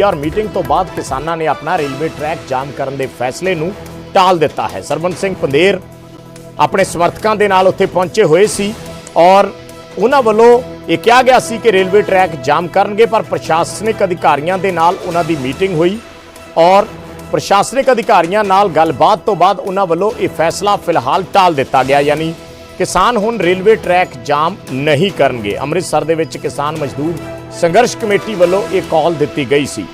ਔਰ ਮੀਟਿੰਗ ਤੋਂ ਬਾਅਦ ਕਿਸਾਨਾਂ ਨੇ ਆਪਣਾ ਰੇਲਵੇ ਟਰੈਕ ਜਾਮ ਕਰਨ ਦੇ ਫੈਸਲੇ ਨੂੰ ਟਾਲ ਦਿੱਤਾ ਹੈ। ਸਰਵਨ ਸਿੰਘ ਪੰਦੇਰ ਆਪਣੇ ਸਮਰਥਕਾਂ ਦੇ ਨਾਲ ਉੱਥੇ ਪਹੁੰਚੇ ਹੋਏ ਸੀ ਔਰ ਉਹਨਾਂ ਵੱਲੋਂ ਇਹ ਕਿਹਾ ਗਿਆ ਸੀ ਕਿ ਰੇਲਵੇ ਟਰੈਕ ਜਾਮ ਕਰਨਗੇ, ਪਰ ਪ੍ਰਸ਼ਾਸਨਿਕ ਅਧਿਕਾਰੀਆਂ ਦੇ ਨਾਲ ਉਹਨਾਂ ਦੀ ਮੀਟਿੰਗ ਹੋਈ ਔਰ ਪ੍ਰਸ਼ਾਸਨਿਕ ਅਧਿਕਾਰੀਆਂ ਨਾਲ ਗੱਲਬਾਤ ਤੋਂ ਬਾਅਦ ਉਹਨਾਂ ਵੱਲੋਂ ਇਹ ਫੈਸਲਾ ਫਿਲਹਾਲ ਟਾਲ ਦਿੱਤਾ ਗਿਆ, ਯਾਨੀ ਕਿਸਾਨ ਹੁਣ ਰੇਲਵੇ ਟਰੈਕ ਜਾਮ ਨਹੀਂ ਕਰਨਗੇ। ਅੰਮ੍ਰਿਤਸਰ ਦੇ ਵਿੱਚ ਕਿਸਾਨ ਮਜ਼ਦੂਰ ਸੰਘਰਸ਼ ਕਮੇਟੀ ਵੱਲੋਂ ਇਹ ਕਾਲ ਦਿੱਤੀ ਗਈ ਸੀ।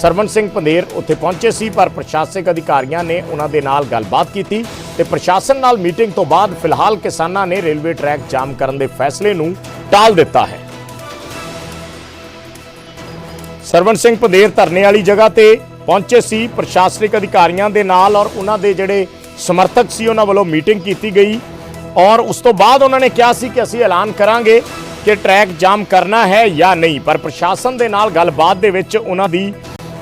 ਸਰਵਨ ਸਿੰਘ ਪੰਦੇਰ ਉੱਥੇ ਪਹੁੰਚੇ ਸੀ, ਪਰ ਪ੍ਰਸ਼ਾਸਨਿਕ ਅਧਿਕਾਰੀਆਂ ਨੇ ਉਹਨਾਂ ਦੇ ਨਾਲ ਗੱਲਬਾਤ ਕੀਤੀ ਤੇ ਪ੍ਰਸ਼ਾਸਨ ਨਾਲ ਮੀਟਿੰਗ ਤੋਂ ਬਾਅਦ ਫਿਲਹਾਲ ਕਿਸਾਨਾਂ ਨੇ ਰੇਲਵੇ ਟਰੈਕ ਜਾਮ ਕਰਨ ਦੇ ਫੈਸਲੇ ਨੂੰ ਟਾਲ ਦਿੱਤਾ ਹੈ। ਸਰਵਨ ਸਿੰਘ ਪੰਦੇਰ ਧਰਨੇ ਵਾਲੀ ਜਗ੍ਹਾ ਤੇ ਪਹੁੰਚੇ ਸੀ। ਪ੍ਰਸ਼ਾਸਨਿਕ ਅਧਿਕਾਰੀਆਂ ਦੇ ਨਾਲ ਔਰ ਉਹਨਾਂ ਦੇ ਜਿਹੜੇ ਸਮਰਥਕ ਸੀ, ਉਹਨਾਂ ਵੱਲੋਂ ਮੀਟਿੰਗ ਕੀਤੀ ਗਈ ਔਰ ਉਸ ਤੋਂ ਬਾਅਦ ਉਹਨਾਂ ਨੇ ਕਿਹਾ ਸੀ ਕਿ ਅਸੀਂ ਐਲਾਨ ਕਰਾਂਗੇ। ਕਿ ਟਰੈਕ ਜਾਮ ਕਰਨਾ ਹੈ ਜਾਂ ਨਹੀਂ, ਪਰ ਪ੍ਰਸ਼ਾਸਨ ਦੇ ਨਾਲ ਗੱਲਬਾਤ ਦੇ ਵਿੱਚ ਉਹਨਾਂ ਦੀ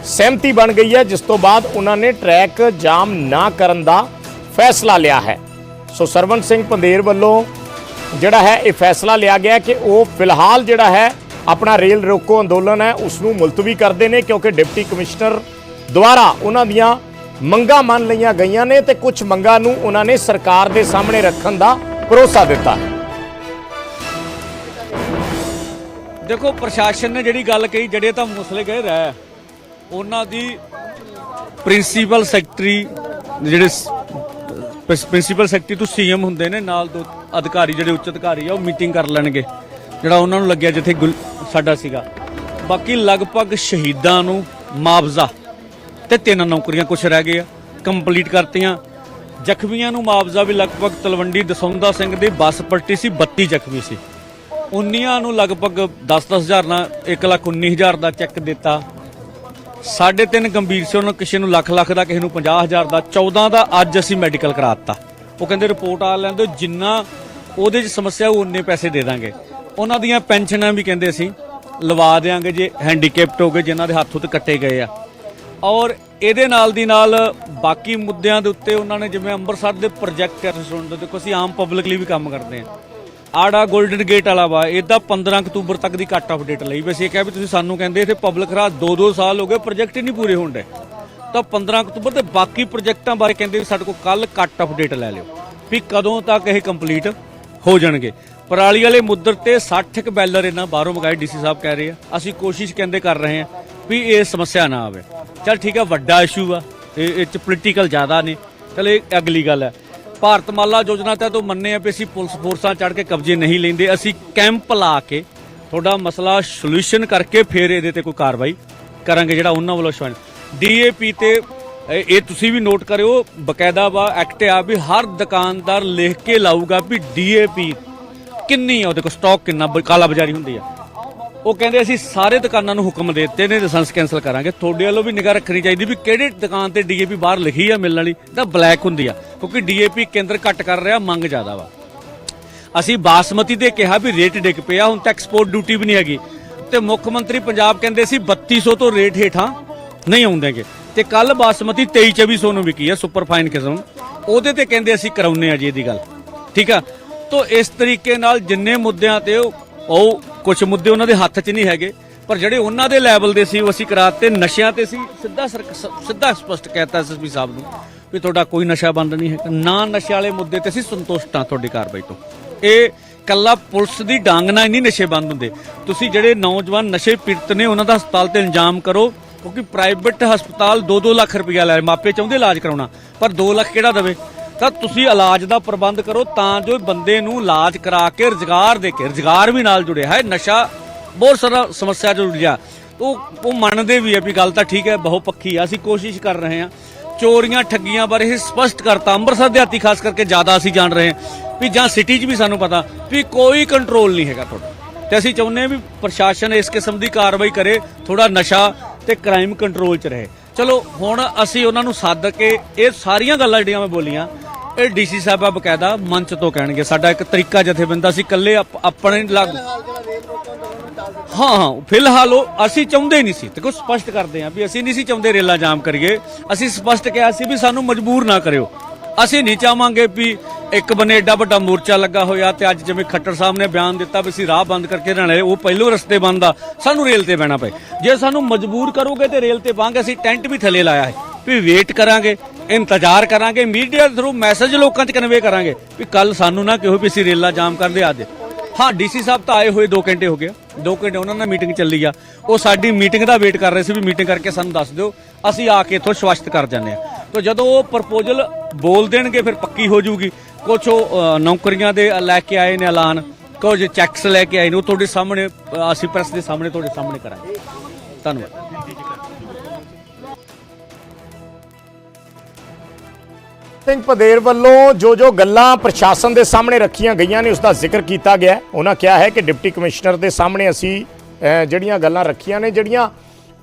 ਸਹਿਮਤੀ ਬਣ ਗਈ ਹੈ, ਜਿਸ ਤੋਂ ਬਾਅਦ ਉਹਨਾਂ ਨੇ ਟਰੈਕ ਜਾਮ ਨਾ ਕਰਨ ਦਾ ਫੈਸਲਾ ਲਿਆ ਹੈ। ਸੋ ਸਰਵਨ ਸਿੰਘ ਪੰਦੇਰ ਵੱਲੋਂ ਜਿਹੜਾ ਹੈ, ਇਹ ਫੈਸਲਾ ਲਿਆ ਗਿਆ ਕਿ ਉਹ ਫਿਲਹਾਲ ਜਿਹੜਾ ਹੈ, ਆਪਣਾ ਰੇਲ ਰੋਕੋ ਅੰਦੋਲਨ ਹੈ ਉਸ ਨੂੰ ਮੁਲਤਵੀ ਕਰਦੇ ਨੇ, ਕਿਉਂਕਿ ਡਿਪਟੀ ਕਮਿਸ਼ਨਰ ਦੁਆਰਾ ਉਹਨਾਂ ਦੀਆਂ ਮੰਗਾਂ ਮੰਨ ਲਈਆਂ ਗਈਆਂ ਨੇ ਤੇ ਕੁਝ ਮੰਗਾਂ ਨੂੰ ਉਹਨਾਂ ਨੇ ਸਰਕਾਰ ਦੇ ਸਾਹਮਣੇ ਰੱਖਣ ਦਾ ਭਰੋਸਾ ਦਿੱਤਾ ਹੈ। ਦੇਖੋ, ਪ੍ਰਸ਼ਾਸਨ ਨੇ ਜਿਹੜੀ ਗੱਲ ਕਹੀ, ਜਿਹੜੇ ਤਾਂ ਮਸਲੇ ਗਏ, ਰਹਿ। ਉਹਨਾਂ ਦੀ ਪ੍ਰਿੰਸੀਪਲ ਸੈਕਟਰੀ, ਜਿਹੜੇ ਪ੍ਰਿੰਸੀਪਲ ਸੈਕਟਰੀ ਤੋਂ ਸੀਐਮ ਹੁੰਦੇ ਨੇ, ਨਾਲ ਦੋ ਅਧਿਕਾਰੀ, ਜਿਹੜੇ ਉੱਚ ਅਧਿਕਾਰੀ ਆ, ਉਹ ਮੀਟਿੰਗ ਕਰ ਲੈਣਗੇ, ਜਿਹੜਾ ਉਹਨਾਂ ਨੂੰ ਲੱਗਿਆ ਜਿੱਥੇ ਗੁਲ- ਸਾਡਾ ਸੀਗਾ। ਬਾਕੀ ਲਗਭਗ ਸ਼ਹੀਦਾਂ ਨੂੰ ਮੁਆਵਜ਼ਾ ਤੇ ਤਿੰਨ ਨੌਕਰੀਆਂ ਕੁਝ ਰਹਿ ਗਏ ਆ ਕੰਪਲੀਟ ਕਰਤੀਆਂ। ਜ਼ਖਮੀਆਂ ਨੂੰ ਮੁਆਵਜ਼ਾ ਵੀ ਲਗਭਗ ਤਲਵੰਡੀ ਦਸੌਂਦਾ ਸਿੰਘ ਦੀ ਬੱਸ ਪਲਟੀ ਸੀ 32 ਜ਼ਖਮੀ ਸੀ। 19 ਨੂੰ ਲਗਭਗ 10-10 ਹਜ਼ਾਰ ਨਾਲ 119000 ਦਾ ਚੈੱਕ ਦਿੱਤਾ। ਸਾਢੇ ਤਿੰਨ ਗੰਭੀਰ ਸੀ, ਉਹਨਾਂ ਕਿਸੇ ਨੂੰ ਲੱਖ ਲੱਖ ਦਾ, ਕਿਸੇ ਨੂੰ 50000 ਦਾ 14 ਦਾ ਅੱਜ ਅਸੀਂ ਮੈਡੀਕਲ ਕਰਾ ਦਿੱਤਾ ਉਹ ਕਹਿੰਦੇ ਰਿਪੋਰਟ ਆ ਲੈਂਦੇ, ਜਿੰਨਾ ਉਹਦੇ 'ਚ ਸਮੱਸਿਆ ਉਹ ਉਨੇ ਪੈਸੇ ਦੇ ਦਾਂਗੇ। ਉਹਨਾਂ ਦੀਆਂ ਪੈਨਸ਼ਨਾਂ ਵੀ ਕਹਿੰਦੇ ਅਸੀਂ, ਲਵਾ ਦੇਾਂਗੇ ਜੇ ਹੈਂਡੀਕੈਪਟ ਹੋ ਗਏ, ਜਿਨ੍ਹਾਂ ਦੇ ਹੱਥ ਉੱਤੇ ਕੱਟੇ ਗਏ ਆ। ਔਰ ਇਹਦੇ ਨਾਲ ਦੀ ਨਾਲ ਬਾਕੀ ਮੁੱਦਿਆਂ ਦੇ ਉੱਤੇ ਉਹਨਾਂ ਨੇ ਜਿਵੇਂ ਅੰਮ੍ਰਿਤਸਰ ਦੇ ਪ੍ਰੋਜੈਕਟ ਹੈ ਸੁਣਨ ਦੇ ਦੇਖੋ ਅਸੀਂ ਆਮ ਪਬਲਿਕ ਲਈ ਵੀ ਕੰਮ ਕਰਦੇ ਹਾਂ। ਆੜਾ 골ਡਨ ਗੇਟ ਵਾਲਾ ਵਾ ਇਹਦਾ 15 ਅਕਤੂਬਰ ਤੱਕ ਦੀ ਕੱਟ ਆਫ ਡੇਟ ਲਈ ਵੈਸੇ ਇਹ ਕਿਹਾ ਵੀ ਤੁਸੀਂ ਸਾਨੂੰ ਕਹਿੰਦੇ ਇੱਥੇ ਪਬਲਿਕ ਰਾਤ 2-2 ਸਾਲ ਹੋ ਗਏ ਪ੍ਰੋਜੈਕਟ ਹੀ ਨਹੀਂ ਪੂਰੇ ਹੁੰਦੇ ਤਾਂ 15 ਅਕਤੂਬਰ ਤੇ ਬਾਕੀ ਪ੍ਰੋਜੈਕਟਾਂ ਬਾਰੇ ਕਹਿੰਦੇ ਵੀ ਸਾਡੇ ਕੋਲ ਕੱਲ ਕੱਟ ਆਫ ਡੇਟ ਲੈ ਲਿਓ, ਵੀ ਕਦੋਂ ਤੱਕ ਇਹ ਕੰਪਲੀਟ ਹੋ ਜਾਣਗੇ। ਪਰਾਲੀ ਵਾਲੇ ਮੁੱਦਰ ਤੇ 60 ਕ ਬੈਲਰ ਇਹਨਾਂ ਬਾਹਰੋਂ ਮੰਗਾਏ, ਡੀਸੀ ਸਾਹਿਬ ਕਹਿ ਰਹੇ ਆ। ਅਸੀਂ ਕੋਸ਼ਿਸ਼ ਕਹਿੰਦੇ ਕਰ ਰਹੇ ਹਾਂ ਵੀ ਇਹ ਸਮੱਸਿਆ ਨਾ ਆਵੇ। ਚਲ ਠੀਕ ਆ, ਵੱਡਾ ਇਸ਼ੂ ਆ, ਇਹ ਇਹ ਚ ਪੋਲੀਟੀਕਲ ਜ਼ਿਆਦਾ ਨੇ। ਚਲ ਇਹ ਅਗਲੀ ਗੱਲ ਹੈ ਭਾਰਤ ਮਾਲਾ ਯੋਜਨਾ ਤਹਿਤ ਉਹ ਮੰਨੇ ਆ ਵੀ ਅਸੀਂ ਪੁਲਿਸ ਫੋਰਸਾਂ ਚੜ ਕੇ ਕਬਜ਼ੇ ਨਹੀਂ ਲੈਂਦੇ, ਅਸੀਂ ਕੈਂਪ ਲਾ ਕੇ ਤੁਹਾਡਾ ਮਸਲਾ ਸੋਲੂਸ਼ਨ ਕਰਕੇ ਫਿਰ ਇਹਦੇ ਤੇ ਕੋਈ ਕਾਰਵਾਈ ਕਰਾਂਗੇ ਜਿਹੜਾ ਉਹਨਾਂ ਵੱਲੋਂ ਸ਼ਵਾਨ ਡੀਏਪੀ ਤੇ, ਇਹ ਤੁਸੀਂ ਵੀ ਨੋਟ ਕਰਿਓ, ਬਕਾਇਦਾ ਵਾ ਐਕਟ ਆ ਵੀ ਹਰ ਦੁਕਾਨਦਾਰ ਲਿਖ ਕੇ ਲਾਊਗਾ ਵੀ ਡੀਏਪੀ ਕਿੰਨੀ ਆ, ਉਹਦੇ ਕੋਲ ਸਟਾਕ ਕਿੰਨਾ ਬ- ਕਾਲਾ ਬਾਜ਼ਾਰੀ ਹੁੰਦੀ ਆ। ਉਹ ਕਹਿੰਦੇ ਅਸੀਂ ਸਾਰੇ ਦੁਕਾਨਾਂ ਨੂੰ ਹੁਕਮ ਦੇ ਦਿੱਤੇ ਨੇ ਲਾਇਸੈਂਸ ਕੈਨਸਲ ਕਰਾਂਗੇ। ਤੁਹਾਡੇ ਵੱਲੋਂ ਵੀ ਨਿਗਾਹ ਰੱਖਣੀ ਚਾਹੀਦੀ ਵੀ ਕਿਹੜੇ ਦੁਕਾਨ ਤੇ ਡੀਏਪੀ ਬਾਹਰ ਲਿਖੀ ਆ ਮਿਲਣ ਵਾਲੀ, ਤਾਂ ਬਲੈਕ ਹੁੰਦੀ ਆ, ਕਿਉਂਕਿ ਡੀਏਪੀ ਕੇਂਦਰ ਘੱਟ ਕਰ ਰਿਹਾ, ਮੰਗ ਜ਼ਿਆਦਾ ਵਾ। ਅਸੀਂ ਬਾਸਮਤੀ ਦੇ ਕਿਹਾ ਵੀ ਰੇਟ ਡਿੱਗ ਪਿਆ, ਹੁਣ ਤਾਂ ਐਕਸਪੋਰਟ ਡਿਊਟੀ ਵੀ ਨਹੀਂ ਹੈਗੀ। ਤੇ ਮੁੱਖ ਮੰਤਰੀ ਪੰਜਾਬ ਕਹਿੰਦੇ ਸੀ 3200 ਤੋਂ ਰੇਟ ਹੇਠਾਂ ਨਹੀਂ ਆਉਂਦੇਗੇ। ਤੇ ਕੱਲ ਬਾਸਮਤੀ 23-2400 ਨੂੰ ਵਿਕੀ ਆ ਸੁਪਰ ਫਾਈਨ ਕਿਸਮ ਉਹਦੇ ਤੇ ਕਹਿੰਦੇ ਅਸੀਂ ਕਰਾਉਨੇ ਆ ਜੀ ਇਹਦੀ ਗੱਲ। ਠੀਕ ਆ? ਤੋਂ ਇਸ ਤਰੀਕੇ ਨਾਲ ਜਿੰਨੇ ਮੁੱਦਿਆਂ ਤੇ ਉਹ ਉਹ ਕੁਝ ਮੁੱਦੇ ਉਹਨਾਂ ਦੇ ਹੱਥ 'ਚ ਨਹੀਂ ਹੈਗੇ, ਪਰ ਜਿਹੜੇ ਉਹਨਾਂ ਦੇ ਲੈਵਲ ਦੇ ਸੀ, ਉਹ ਅਸੀਂ ਕਰਾਤੇ ਨਸ਼ਿਆਂ ਤੇ ਸੀ। ਸਿੱਧਾ ਸਰਕ- ਸਿੱਧਾ ਸਪਸ਼ਟ ਕਹਿਤਾ ਐਸਐਸਪੀ ਸਾਹਿਬ ਨੂੰ ਵੀ ਤੁਹਾਡਾ ਕੋਈ ਨਸ਼ਾ ਬੰਦ ਨਹੀਂ ਹੈ ਨਾ ਨਸ਼ੇ ਵਾਲੇ ਮੁੱਦੇ ਤੇ ਅਸੀਂ ਸੰਤੁਸ਼ਟ ਹਾਂ ਤੁਹਾਡੀ ਕਾਰਵਾਈ ਤੋਂ। ਇਹ ਕੱਲਾ ਪੁਲਿਸ ਦੀ ਡਾਂਗ ਨਾਲ ਨਹੀਂ ਨਸ਼ੇ ਬੰਦ ਹੁੰਦੇ। ਤੁਸੀਂ ਜਿਹੜੇ ਨੌਜਵਾਨ ਨਸ਼ੇ ਪੀੜਤ ਨੇ, ਉਹਨਾਂ ਦਾ ਹਸਪਤਾਲ ਤੇ ਇੰਜਾਮ ਕਰੋ, ਕਿਉਂਕਿ ਪ੍ਰਾਈਵੇਟ ਹਸਪਤਾਲ 2-2 ਲੱਖ ਰੁਪਇਆ ਲੈ, ਮਾਪੇ ਚਾਹੁੰਦੇ ਇਲਾਜ ਕਰਾਉਣਾ, ਪਰ 2 ਲੱਖ ਕਿਹੜਾ ਦੇਵੇ? ਤਾਂ ਤੁਸੀਂ ਇਲਾਜ ਦਾ ਪ੍ਰਬੰਧ ਕਰੋ ਤਾਂ ਜੋ ਬੰਦੇ ਨੂੰ ਇਲਾਜ ਕਰਾ ਕੇ ਰੁਜ਼ਗਾਰ ਦੇ ਕੇ, ਰੁਜ਼ਗਾਰ ਵੀ ਨਾਲ ਜੁੜਿਆ ਹੈ, ਨਸ਼ਾ ਬਹੁਤ ਸਾਰਾ ਸਮੱਸਿਆ ਜੁੜ ਗਿਆ। ਉਹ ਉਹ ਮੰਨਦੇ ਵੀ ਆ ਵੀ ਗੱਲ ਤਾਂ ਠੀਕ ਹੈ, ਬਹੁ ਪੱਖੀ ਆ, ਅਸੀਂ ਕੋਸ਼ਿਸ਼ ਕਰ ਰਹੇ ਹਾਂ। ਚੋਰੀਆਂ, ਠੱਗੀਆਂ ਬਾਰੇ ਇਹ ਸਪਸ਼ਟ ਕਰਤਾ। ਅੰਮ੍ਰਿਤਸਰ ਦਿਹਾਤੀ ਖਾਸ ਕਰਕੇ ਜ਼ਿਆਦਾ ਅਸੀਂ ਜਾਣ ਰਹੇ ਹਾਂ ਵੀ ਜਾਂ ਸਿਟੀ 'ਚ ਵੀ ਸਾਨੂੰ ਪਤਾ ਵੀ ਕੋਈ ਕੰਟਰੋਲ ਨਹੀਂ ਹੈਗਾ ਤੁਹਾਡਾ। ਤੇ ਅਸੀਂ ਚਾਹੁੰਦੇ ਹਾਂ ਵੀ ਪ੍ਰਸ਼ਾਸਨ ਇਸ ਕਿਸਮ ਦੀ ਕਾਰਵਾਈ ਕਰੇ ਥੋੜਾ ਨਸ਼ਾ ਤੇ ਕ੍ਰਾਈਮ ਕੰਟਰੋਲ 'ਚ ਰਹੇ। ਚਲੋ, ਹੁਣ ਅਸੀਂ ਉਹਨਾਂ ਨੂੰ ਸੱਦ ਕੇ ਇਹ ਸਾਰੀਆਂ ਗੱਲਾਂ ਜਿਹੜੀਆਂ ਮੈਂ ਬੋਲੀਆਂ ਇਹ ਡੀਸੀ ਸਾਹਿਬਾ ਬਕਾਇਦਾ ਮੰਚ ਤੋਂ ਕਹਿਣਗੇ ਸਾਡਾ ਇੱਕ ਤਰੀਕਾ ਜਥੇਬੰਦਾ ਸੀ ਇਕੱਲੇ ਆਪ- ਆਪਣੇ ਲੱਗ। ਹਾਂ ਹਾਂ ਫਿਲਹਾਲ ਉਹ ਅਸੀਂ ਚਾਹੁੰਦੇ ਨਹੀਂ ਸੀ। ਤੇ ਕੁਝ ਸਪਸ਼ਟ ਕਰਦੇ ਹਾਂ ਵੀ ਅਸੀਂ ਨਹੀਂ ਸੀ ਚਾਹੁੰਦੇ ਰੇਲਾਂ ਜਾਮ ਕਰੀਏ। ਅਸੀਂ ਸਪਸ਼ਟ ਕਿਹਾ ਸੀ ਵੀ ਸਾਨੂੰ ਮਜਬੂਰ ਨਾ ਕਰਿਓ। ਅਸੀਂ ਨਹੀਂ ਚਾਹਾਂਗੇ ਵੀ ਇੱਕ ਬੰਨੇ ਏਡਾ ਵੱਡਾ ਮੋਰਚਾ ਲੱਗਾ ਹੋਇਆ ਤੇ ਅੱਜ ਜਿਵੇਂ ਖੱਟਰ ਸਾਹਿਬ ਨੇ ਬਿਆਨ ਦਿੱਤਾ ਵੀ ਅਸੀਂ ਰਾਹ ਬੰਦ ਕਰਕੇ ਰਹਿਣਾ ਉਹ ਪਹਿਲੋਂ ਰਸਤੇ ਬੰਦ ਆ ਸਾਨੂੰ ਰੇਲ ਤੇ ਬਹਿਣਾ ਪਏ। ਜੇ ਸਾਨੂੰ ਮਜਬੂਰ ਕਰੋਗੇ ਤੇ ਰੇਲ ਤੇ ਬਾਂਗੇ ਅਸੀਂ ਟੈਂਟ ਵੀ ਥੱਲੇ ਲਾਇਆ ਹੈ। ਵੀ ਵੇਟ ਕਰਾਂਗੇ, ਇੰਤਜ਼ਾਰ ਕਰਾਂਗੇ ਮੀਡੀਆ ਦੇ ਥਰੂ ਮੈਸੇਜ ਲੋਕਾਂ 'ਚ ਕਨਵੇ ਕਰਾਂਗੇ ਵੀ ਕੱਲ ਸਾਨੂੰ ਨਾ ਕਿਹੋ ਵੀ ਅਸੀਂ ਰੇਲਾਂ ਜਾਮ ਕਰਦੇ ਅੱਜ ਹਾਂ ਡੀਸੀ ਸਾਹਿਬ ਤਾਂ ਆਏ ਹੋਏ 2 ਘੰਟੇ ਹੋ ਗਏ 2 ਘੰਟੇ ਉਹਨਾਂ ਨਾਲ ਮੀਟਿੰਗ ਚੱਲੀ ਆ। ਉਹ ਸਾਡੀ ਮੀਟਿੰਗ ਦਾ ਵੇਟ ਕਰ ਰਹੇ ਸੀ ਵੀ ਮੀਟਿੰਗ ਕਰਕੇ ਸਾਨੂੰ ਦੱਸ ਦਿਓ। ਅਸੀਂ ਆ ਕੇ ਇੱਥੋਂ ਸਵਾਸ਼ਟ ਕਰ ਜਾਂਦੇ ਆ। ਤਾਂ ਜਦੋਂ ਉਹ ਪ੍ਰਪੋਜ਼ਲ ਬੋਲ ਦੇਣਗੇ, ਫਿਰ ਪੱਕੀ ਹੋ ਜੂਗੀ ਕੁਝ ਉਹ ਨੌਕਰੀਆਂ ਦੇ ਲੈ ਕੇ ਆਏ ਨੇ ਐਲਾਨ। ਕੁਝ ਚੈਕਸ ਲੈ ਕੇ ਆਏ ਨੇ। ਉਹ ਤੁਹਾਡੇ ਸਾਹਮਣੇ ਅਸੀਂ ਪ੍ਰੈਸ ਦੇ ਸਾਹਮਣੇ, ਤੁਹਾਡੇ ਸਾਹਮਣੇ ਕਰਾਂਗੇ। ਧੰਨਵਾਦ। ਸਿੰਘ ਪਦੇਰ ਵੱਲੋਂ ਜੋ ਜੋ ਗੱਲਾਂ ਪ੍ਰਸ਼ਾਸਨ ਦੇ ਸਾਹਮਣੇ ਰੱਖੀਆਂ ਗਈਆਂ ਨੇ ਉਸ ਦਾ ਜ਼ਿਕਰ ਕੀਤਾ ਗਿਆ ਉਹਨਾਂ ਕਿਹਾ ਹੈ ਕਿ ਡਿਪਟੀ ਕਮਿਸ਼ਨਰ ਦੇ ਸਾਹਮਣੇ ਅਸੀਂ ਜਿਹੜੀਆਂ ਗੱਲਾਂ ਰੱਖੀਆਂ ਨੇ, ਜਿਹੜੀਆਂ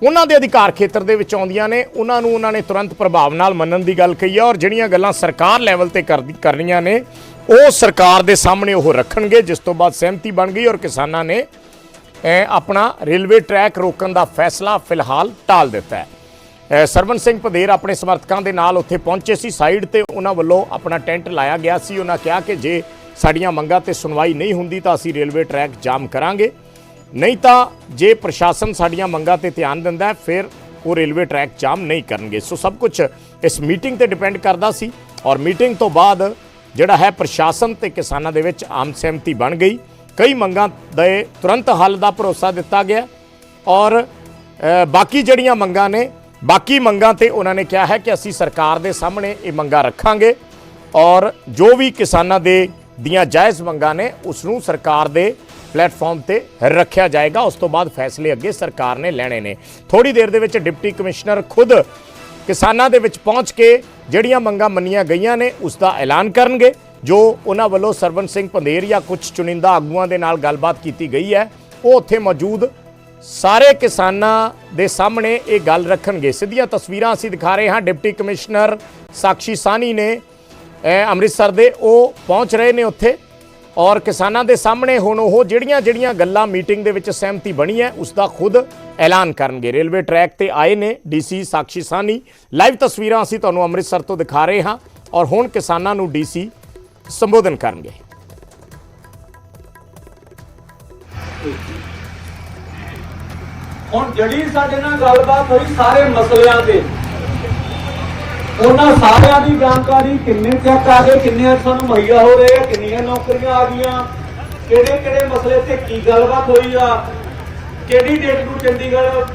ਉਹਨਾਂ ਦੇ ਅਧਿਕਾਰ ਖੇਤਰ ਦੇ ਵਿੱਚ ਆਉਂਦੀਆਂ ਨੇ, ਉਹਨਾਂ ਨੂੰ ਉਹਨਾਂ ਨੇ ਤੁਰੰਤ ਪ੍ਰਭਾਵ ਨਾਲ ਮੰਨਣ ਦੀ ਗੱਲ ਕਹੀ ਹੈ ਔਰ ਜਿਹੜੀਆਂ ਗੱਲਾਂ ਸਰਕਾਰ ਲੈਵਲ ਤੇ ਕਰਦੀ, ਕਰਨੀਆਂ ਨੇ, ਉਹ ਸਰਕਾਰ ਦੇ ਸਾਹਮਣੇ ਉਹ ਰੱਖਣਗੇ, ਜਿਸ ਤੋਂ ਬਾਅਦ ਸਹਿਮਤੀ ਬਣ ਗਈ ਔਰ ਕਿਸਾਨਾਂ ਨੇ ਆਪਣਾ ਰੇਲਵੇ ਟਰੈਕ ਰੋਕਣ ਦਾ ਫੈਸਲਾ ਫਿਲਹਾਲ ਟਾਲ ਦਿੱਤਾ ਹੈ। ਸਰਵਨ ਸਿੰਘ ਪਧੇਰ ਆਪਣੇ ਸਮਰਥਕਾਂ ਦੇ ਨਾਲ ਉੱਥੇ ਪਹੁੰਚੇ ਸੀ। ਸਾਈਡ ਤੇ ਉਹਨਾਂ ਵੱਲੋਂ ਆਪਣਾ ਟੈਂਟ ਲਾਇਆ ਗਿਆ ਸੀ। ਉਹਨਾਂ ਕਿਹਾ ਕਿ ਜੇ ਸਾਡੀਆਂ ਮੰਗਾਂ ਤੇ ਸੁਣਵਾਈ ਨਹੀਂ ਹੁੰਦੀ ਤਾਂ ਅਸੀਂ ਰੇਲਵੇ ਟਰੈਕ ਜਾਮ ਕਰਾਂਗੇ। ਨਹੀਂ ਤਾਂ ਜੇ ਪ੍ਰਸ਼ਾਸਨ ਸਾਡੀਆਂ ਮੰਗਾਂ ਤੇ ਧਿਆਨ ਦਿੰਦਾ ਫਿਰ ਉਹ ਰੇਲਵੇ ਟਰੈਕ ਜਾਮ ਨਹੀਂ ਕਰਨਗੇ। ਸੋ ਸਭ ਕੁਝ ਇਸ ਮੀਟਿੰਗ ਤੇ ਡਿਪੈਂਡ ਕਰਦਾ ਸੀ ਔਰ ਮੀਟਿੰਗ ਤੋਂ ਬਾਅਦ ਜਿਹੜਾ ਹੈ ਪ੍ਰਸ਼ਾਸਨ ਤੇ ਕਿਸਾਨਾਂ ਦੇ ਵਿੱਚ ਆਮ ਸਹਿਮਤੀ ਬਣ ਗਈ। ਕਈ ਮੰਗਾਂ ਦੇ ਤੁਰੰਤ ਹੱਲ ਦਾ ਭਰੋਸਾ ਦਿੱਤਾ ਗਿਆ ਔਰ ਬਾਕੀ ਜਿਹੜੀਆਂ ਮੰਗਾਂ ਨੇ ਬਾਕੀ ਮੰਗਾਂ ਤੇ ਉਹਨਾਂ ਨੇ ਕਿਹਾ ਹੈ ਕਿ ਅਸੀਂ ਸਰਕਾਰ ਦੇ ਸਾਹਮਣੇ ਇਹ ਮੰਗਾਂ ਰੱਖਾਂਗੇ ਔਰ ਜੋ ਵੀ ਕਿਸਾਨਾਂ ਦੇ ਦੀਆਂ ਜਾਇਜ਼ ਮੰਗਾਂ ਨੇ ਉਸ ਨੂੰ ਸਰਕਾਰ ਦੇ ਪਲੇਟਫਾਰਮ ਤੇ ਰੱਖਿਆ ਜਾਏਗਾ। ਉਸ ਤੋਂ ਬਾਅਦ ਫੈਸਲੇ ਅੱਗੇ ਸਰਕਾਰ ਨੇ ਲੈਣੇ ਨੇ। ਥੋੜੀ ਦੇਰ ਦੇ ਵਿੱਚ ਡਿਪਟੀ ਕਮਿਸ਼ਨਰ ਖੁਦ ਕਿਸਾਨਾਂ ਦੇ ਵਿੱਚ ਪਹੁੰਚ ਕੇ ਜਿਹੜੀਆਂ ਮੰਗਾਂ ਮੰਨੀਆਂ ਗਈਆਂ ਨੇ, ਉਸ ਦਾ ਐਲਾਨ ਕਰਨਗੇ, ਜੋ ਉਹਨਾਂ ਵੱਲੋਂ ਸਰਵਨ ਸਿੰਘ ਪੰਦੇਰ ਜਾਂ ਕੁਝ ਚੁਣਿੰਦਾ ਆਗੂਆਂ ਦੇ ਨਾਲ ਗੱਲਬਾਤ ਕੀਤੀ ਗਈ ਹੈ। ਉਹ ਉੱਥੇ ਮੌਜੂਦ ਸਾਰੇ ਕਿਸਾਨਾਂ ਦੇ ਸਾਹਮਣੇ ਇਹ ਗੱਲ ਰੱਖਣਗੇ। ਸਿੱਧੀਆਂ ਤਸਵੀਰਾਂ ਅਸੀਂ ਦਿਖਾ ਰਹੇ ਹਾਂ। ਡਿਪਟੀ ਕਮਿਸ਼ਨਰ ਸਾਕਸ਼ੀ ਸਾਨੀ ਨੇ ਅੰਮ੍ਰਿਤਸਰ ਦੇ, ਉਹ ਪਹੁੰਚ ਰਹੇ ਨੇ ਉੱਥੇ। ਔਰ ਕਿਸਾਨਾਂ ਦੇ ਸਾਹਮਣੇ ਹੁਣ ਉਹ ਜਿਹੜੀਆਂ ਜਿਹੜੀਆਂ ਗੱਲਾਂ ਮੀਟਿੰਗ ਦੇ ਵਿੱਚ ਸਹਿਮਤੀ ਬਣੀ ਹੈ, ਉਸ ਦਾ ਖੁਦ ਐਲਾਨ ਕਰਨਗੇ। ਰੇਲਵੇ ਟਰੈਕ ਤੇ ਆਏ ਨੇ ਡੀਸੀ ਸਾਕਸ਼ੀ ਸਾਨੀ ਲਾਈਵ ਤਸਵੀਰਾਂ ਅਸੀਂ ਤੁਹਾਨੂੰ ਅੰਮ੍ਰਿਤਸਰ ਤੋਂ ਦਿਖਾ ਰਹੇ ਹਾਂ ਔਰ ਹੁਣ ਕਿਸਾਨਾਂ ਨੂੰ ਡੀਸੀ ਸੰਬੋਧਨ ਕਰਨਗੇ। ਹੁਣ ਜਿਹੜੀ ਸਾਡੇ ਨਾਲ ਗੱਲਬਾਤ ਹੋਈ ਸਾਰੇ ਮਸਲਿਆਂ ਤੇ, ਉਹਨਾਂ ਸਾਰਿਆਂ ਦੀ ਜਾਣਕਾਰੀ ਕਿੰਨੇ ਚੈੱਕ ਆ ਗਏ ਕਿੰਨੇ ਸਾਨੂੰ ਮੁਹੱਈਆ ਹੋ ਰਹੇ ਆ, ਕਿੰਨੀਆਂ ਨੌਕਰੀਆਂ ਆ ਗਈਆਂ, ਕਿਹੜੇ ਕਿਹੜੇ ਮਸਲੇ ਤੇ ਕੀ ਗੱਲਬਾਤ ਹੋਈ ਆ, ਕਿਹੜੀ ਡੇਟ ਨੂੰ ਚੰਡੀਗੜ੍ਹ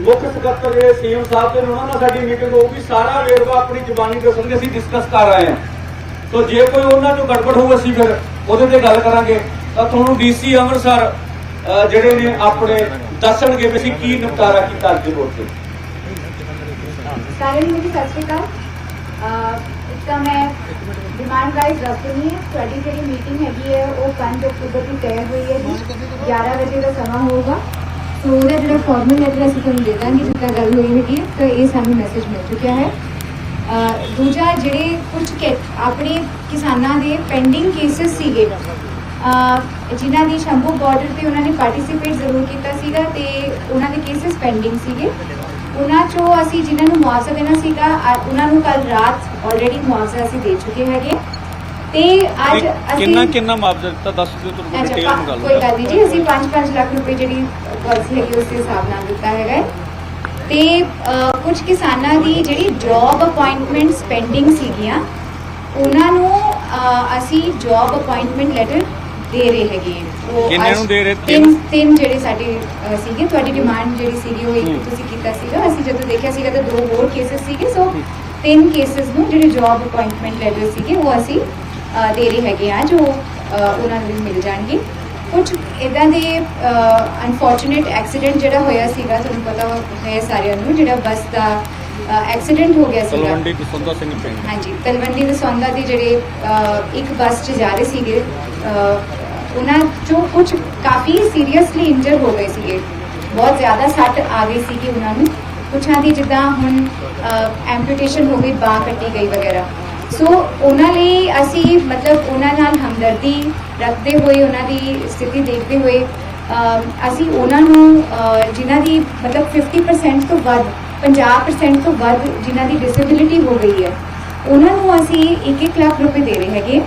ਮੁੱਖ ਸਕੱਤਰ ਜਿਹੜੇ ਸੀਐਮ ਸਾਹਿਬ ਦੇ ਉਹਨਾਂ ਨਾਲ ਸਾਡੀ ਮੀਟਿੰਗ ਹੋਊਗੀ, ਸਾਰਾ ਵੇਰਵਾ ਆਪਣੀ ਜ਼ੁਬਾਨੀ ਦੱਸਣਗੇ, ਅਸੀਂ ਡਿਸਕਸ ਕਰ ਰਹੇ ਹਾਂ। ਸੋ ਜੇ ਕੋਈ ਉਹਨਾਂ ਚੋਂ ਗੜਬੜ ਹੋਊ, ਅਸੀਂ ਫਿਰ ਉਹਦੇ ਤੇ ਗੱਲ ਕਰਾਂਗੇ। ਤਾਂ ਤੁਹਾਨੂੰ ਡੀਸੀ ਅੰਮ੍ਰਿਤਸਰ ਜਿਹੜੇ ਨੇ ਆਪਣੇ ਦੱਸਣਗੇ ਵੀ ਅਸੀਂ ਕੀ ਨਿਪਟਾਰਾ ਕੀਤਾ ਅੱਜ ਦੇ ਵੋਟ ਤੇ। ਸਾਰਿਆਂ ਨੂੰ ਜੀ ਸਤਿ ਸ਼੍ਰੀ ਅਕਾਲ। ਅਹ ਇੱਕ ਤਾਂ ਮੈਂ ਡਿਮਾਂਡ ਵਾਈਜ਼ ਦੱਸ ਦਿੰਦੀ ਹਾਂ ਤੁਹਾਡੀ ਜਿਹੜੀ ਮੀਟਿੰਗ ਹੈਗੀ ਹੈ ਉਹ 5 ਅਕਤੂਬਰ ਦੀ ਤੈਅ ਹੋਈ ਹੈ ਜੀ। 11 ਵਜੇ ਦਾ ਸਮਾਂ ਹੋਊਗਾ। ਸੋ ਉਹਦਾ ਜਿਹੜਾ ਫਾਰਮਲ ਲੈਟਰ ਅਸੀਂ ਤੁਹਾਨੂੰ ਦੇ ਦਾਂਗੇ ਜਿੱਦਾਂ ਗੱਲ ਹੋਈ ਹੈਗੀ ਹੈ, ਤਾਂ ਇਹ ਸਾਨੂੰ ਮੈਸੇਜ ਮਿਲ ਚੁੱਕਿਆ ਹੈ। ਦੂਜਾ ਜਿਹੜੇ ਕੁਝ ਆਪਣੇ ਕਿਸਾਨਾਂ ਦੇ ਪੈਂਡਿੰਗ ਕੇਸਿਸ ਸੀਗੇ ਜਿਨ੍ਹਾਂ ਦੀ ਸ਼ੰਭੂ ਬਾਰਡਰ ਤੇ ਉਹਨਾਂ ਨੇ ਪਾਰਟਿਸਿਪੇਟ ਜ਼ਰੂਰ ਕੀਤਾ ਸੀਗਾ ਤੇ ਉਹਨਾਂ ਦੇ ਕੇਸਿਸ ਪੈਂਡਿੰਗ ਸੀਗੇ। ਉਹਨਾਂ ਚੋਂ ਅਸੀਂ ਜਿਨ੍ਹਾਂ ਨੂੰ ਮੁਆਵਜ਼ਾ ਦੇਣਾ ਸੀਗਾ ਉਹਨਾਂ ਨੂੰ ਕੱਲ ਰਾਤ ਆਲਰੇਡੀ ਮੁਆਵਜ਼ਾ ਅਸੀਂ ਦੇ ਚੁੱਕੇ ਹੈਗੇ। ਤੇ ਅੱਜ ਅਸੀਂ ਕਿੰਨਾ ਕਿੰਨਾ ਮੁਆਵਜ਼ਾ ਦਿੱਤਾ? ਦੱਸ ਦਿਓ ਤੁਹਾਨੂੰ ਡਿਟੇਲ ਨਾਲ ਕੋਈ ਗੱਲ ਨਹੀਂ ਜੀ ਅਸੀਂ 5-5 ਲੱਖ ਰੁਪਏ ਜਿਹੜੀ ਪਾਲਿਸੀ ਹੈਗੀ ਉਸ ਦੇ ਹਿਸਾਬ ਨਾਲ ਦਿੱਤਾ ਹੈਗਾ। ਤੇ ਕੁਝ ਕਿਸਾਨਾਂ ਦੀ ਜਿਹੜੀ ਜੌਬ ਅਪਾਇੰਟਮੈਂਟਸ ਪੈਂਡਿੰਗ ਸੀਗੀਆਂ ਉਹਨਾਂ ਨੂੰ ਅਸੀਂ ਜੌਬ ਅਪਾਇੰਟਮੈਂਟ ਲੈਟਰ ਦੇ ਰਹੇ ਹੈਗੇ ਕਿੰਨੇ ਨੂੰ ਦੇ ਰਹੇ? ਤਿੰਨ। ਤਿੰਨ ਜਿਹੜੇ ਸਾਡੇ ਸੀਗੇ ਤੁਹਾਡੀ ਡਿਮਾਂਡ ਜਿਹੜੀ ਸੀਗੀ ਉਹ ਇੱਕ ਤੁਸੀਂ ਕੀਤਾ ਸੀਗਾ। ਅਸੀਂ ਜਦੋਂ ਦੇਖਿਆ ਸੀਗਾ ਤਾਂ ਦੋ ਹੋਰ ਕੇਸਸ ਸੀਗੇ ਸੋ ਤਿੰਨ ਕੇਸਸ ਨੂੰ ਜਿਹੜੇ ਜੌਬ ਅਪਾਇੰਟਮੈਂਟ ਲੈਟਰ ਸੀਗੇ ਉਹ ਅਸੀਂ ਦੇ ਰਹੇ ਹੈਗੇ ਆ ਜੋ ਉਹਨਾਂ ਨੂੰ ਮਿਲ ਜਾਣਗੇ। ਕੁਝ ਇਦਾਂ ਦੇ ਅਨਫੋਰਚੂਨੇਟ ਐਕਸੀਡੈਂਟ ਜਿਹੜਾ ਹੋਇਆ ਸੀਗਾ ਤੁਹਾਨੂੰ ਪਤਾ ਹੈ ਸਾਰਿਆਂ ਨੂੰ ਜਿਹੜਾ ਬੱਸ ਦਾ ਐਕਸੀਡੈਂਟ ਹੋ ਗਿਆ ਸੀਗਾ। ਤਲਵੰਡੀ ਦਸੰਦਾ ਸਿੰਘ ਪਿੰਡ। ਹਾਂਜੀ ਤਲਵੰਡੀ ਦਸੌਂਦਾ ਦੇ ਜਿਹੜੇ ਇੱਕ ਬੱਸ 'ਚ ਜਾ ਰਹੇ ਸੀਗੇ ਉਹਨਾਂ ਚੋਂ ਕੁਝ ਕਾਫੀ ਸੀਰੀਅਸਲੀ ਇੰਜਰ ਹੋ ਗਏ ਸੀਗੇ। ਬਹੁਤ ਜ਼ਿਆਦਾ ਸੱਟ ਆ ਗਈ ਸੀਗੀ ਉਹਨਾਂ ਨੂੰ। ਕੁਛਾਂ ਦੀ ਜਿੱਦਾਂ ਹੁਣ ਐਂਪੂਟੇਸ਼ਨ ਹੋ ਗਈ, ਬਾਹ ਕੱਟੀ ਗਈ ਵਗੈਰਾ। ਸੋ ਉਹਨਾਂ ਲਈ ਅਸੀਂ ਮਤਲਬ ਉਹਨਾਂ ਨਾਲ ਹਮਦਰਦੀ ਰੱਖਦੇ ਹੋਏ, ਉਹਨਾਂ ਦੀ ਸਥਿਤੀ ਦੇਖਦੇ ਹੋਏ ਅਸੀਂ ਉਹਨਾਂ ਨੂੰ ਜਿਨ੍ਹਾਂ ਦੀ ਮਤਲਬ 50% ਤੋਂ ਵੱਧ 50% ਤੋਂ ਵੱਧ ਜਿਨ੍ਹਾਂ ਦੀ ਡਿਸੇਬਿਲਿਟੀ ਹੋ ਗਈ ਹੈ, ਉਹਨਾਂ ਨੂੰ ਅਸੀਂ 1-1 ਲੱਖ ਰੁਪਏ ਦੇ ਰਹੇ ਹੈਗੇ।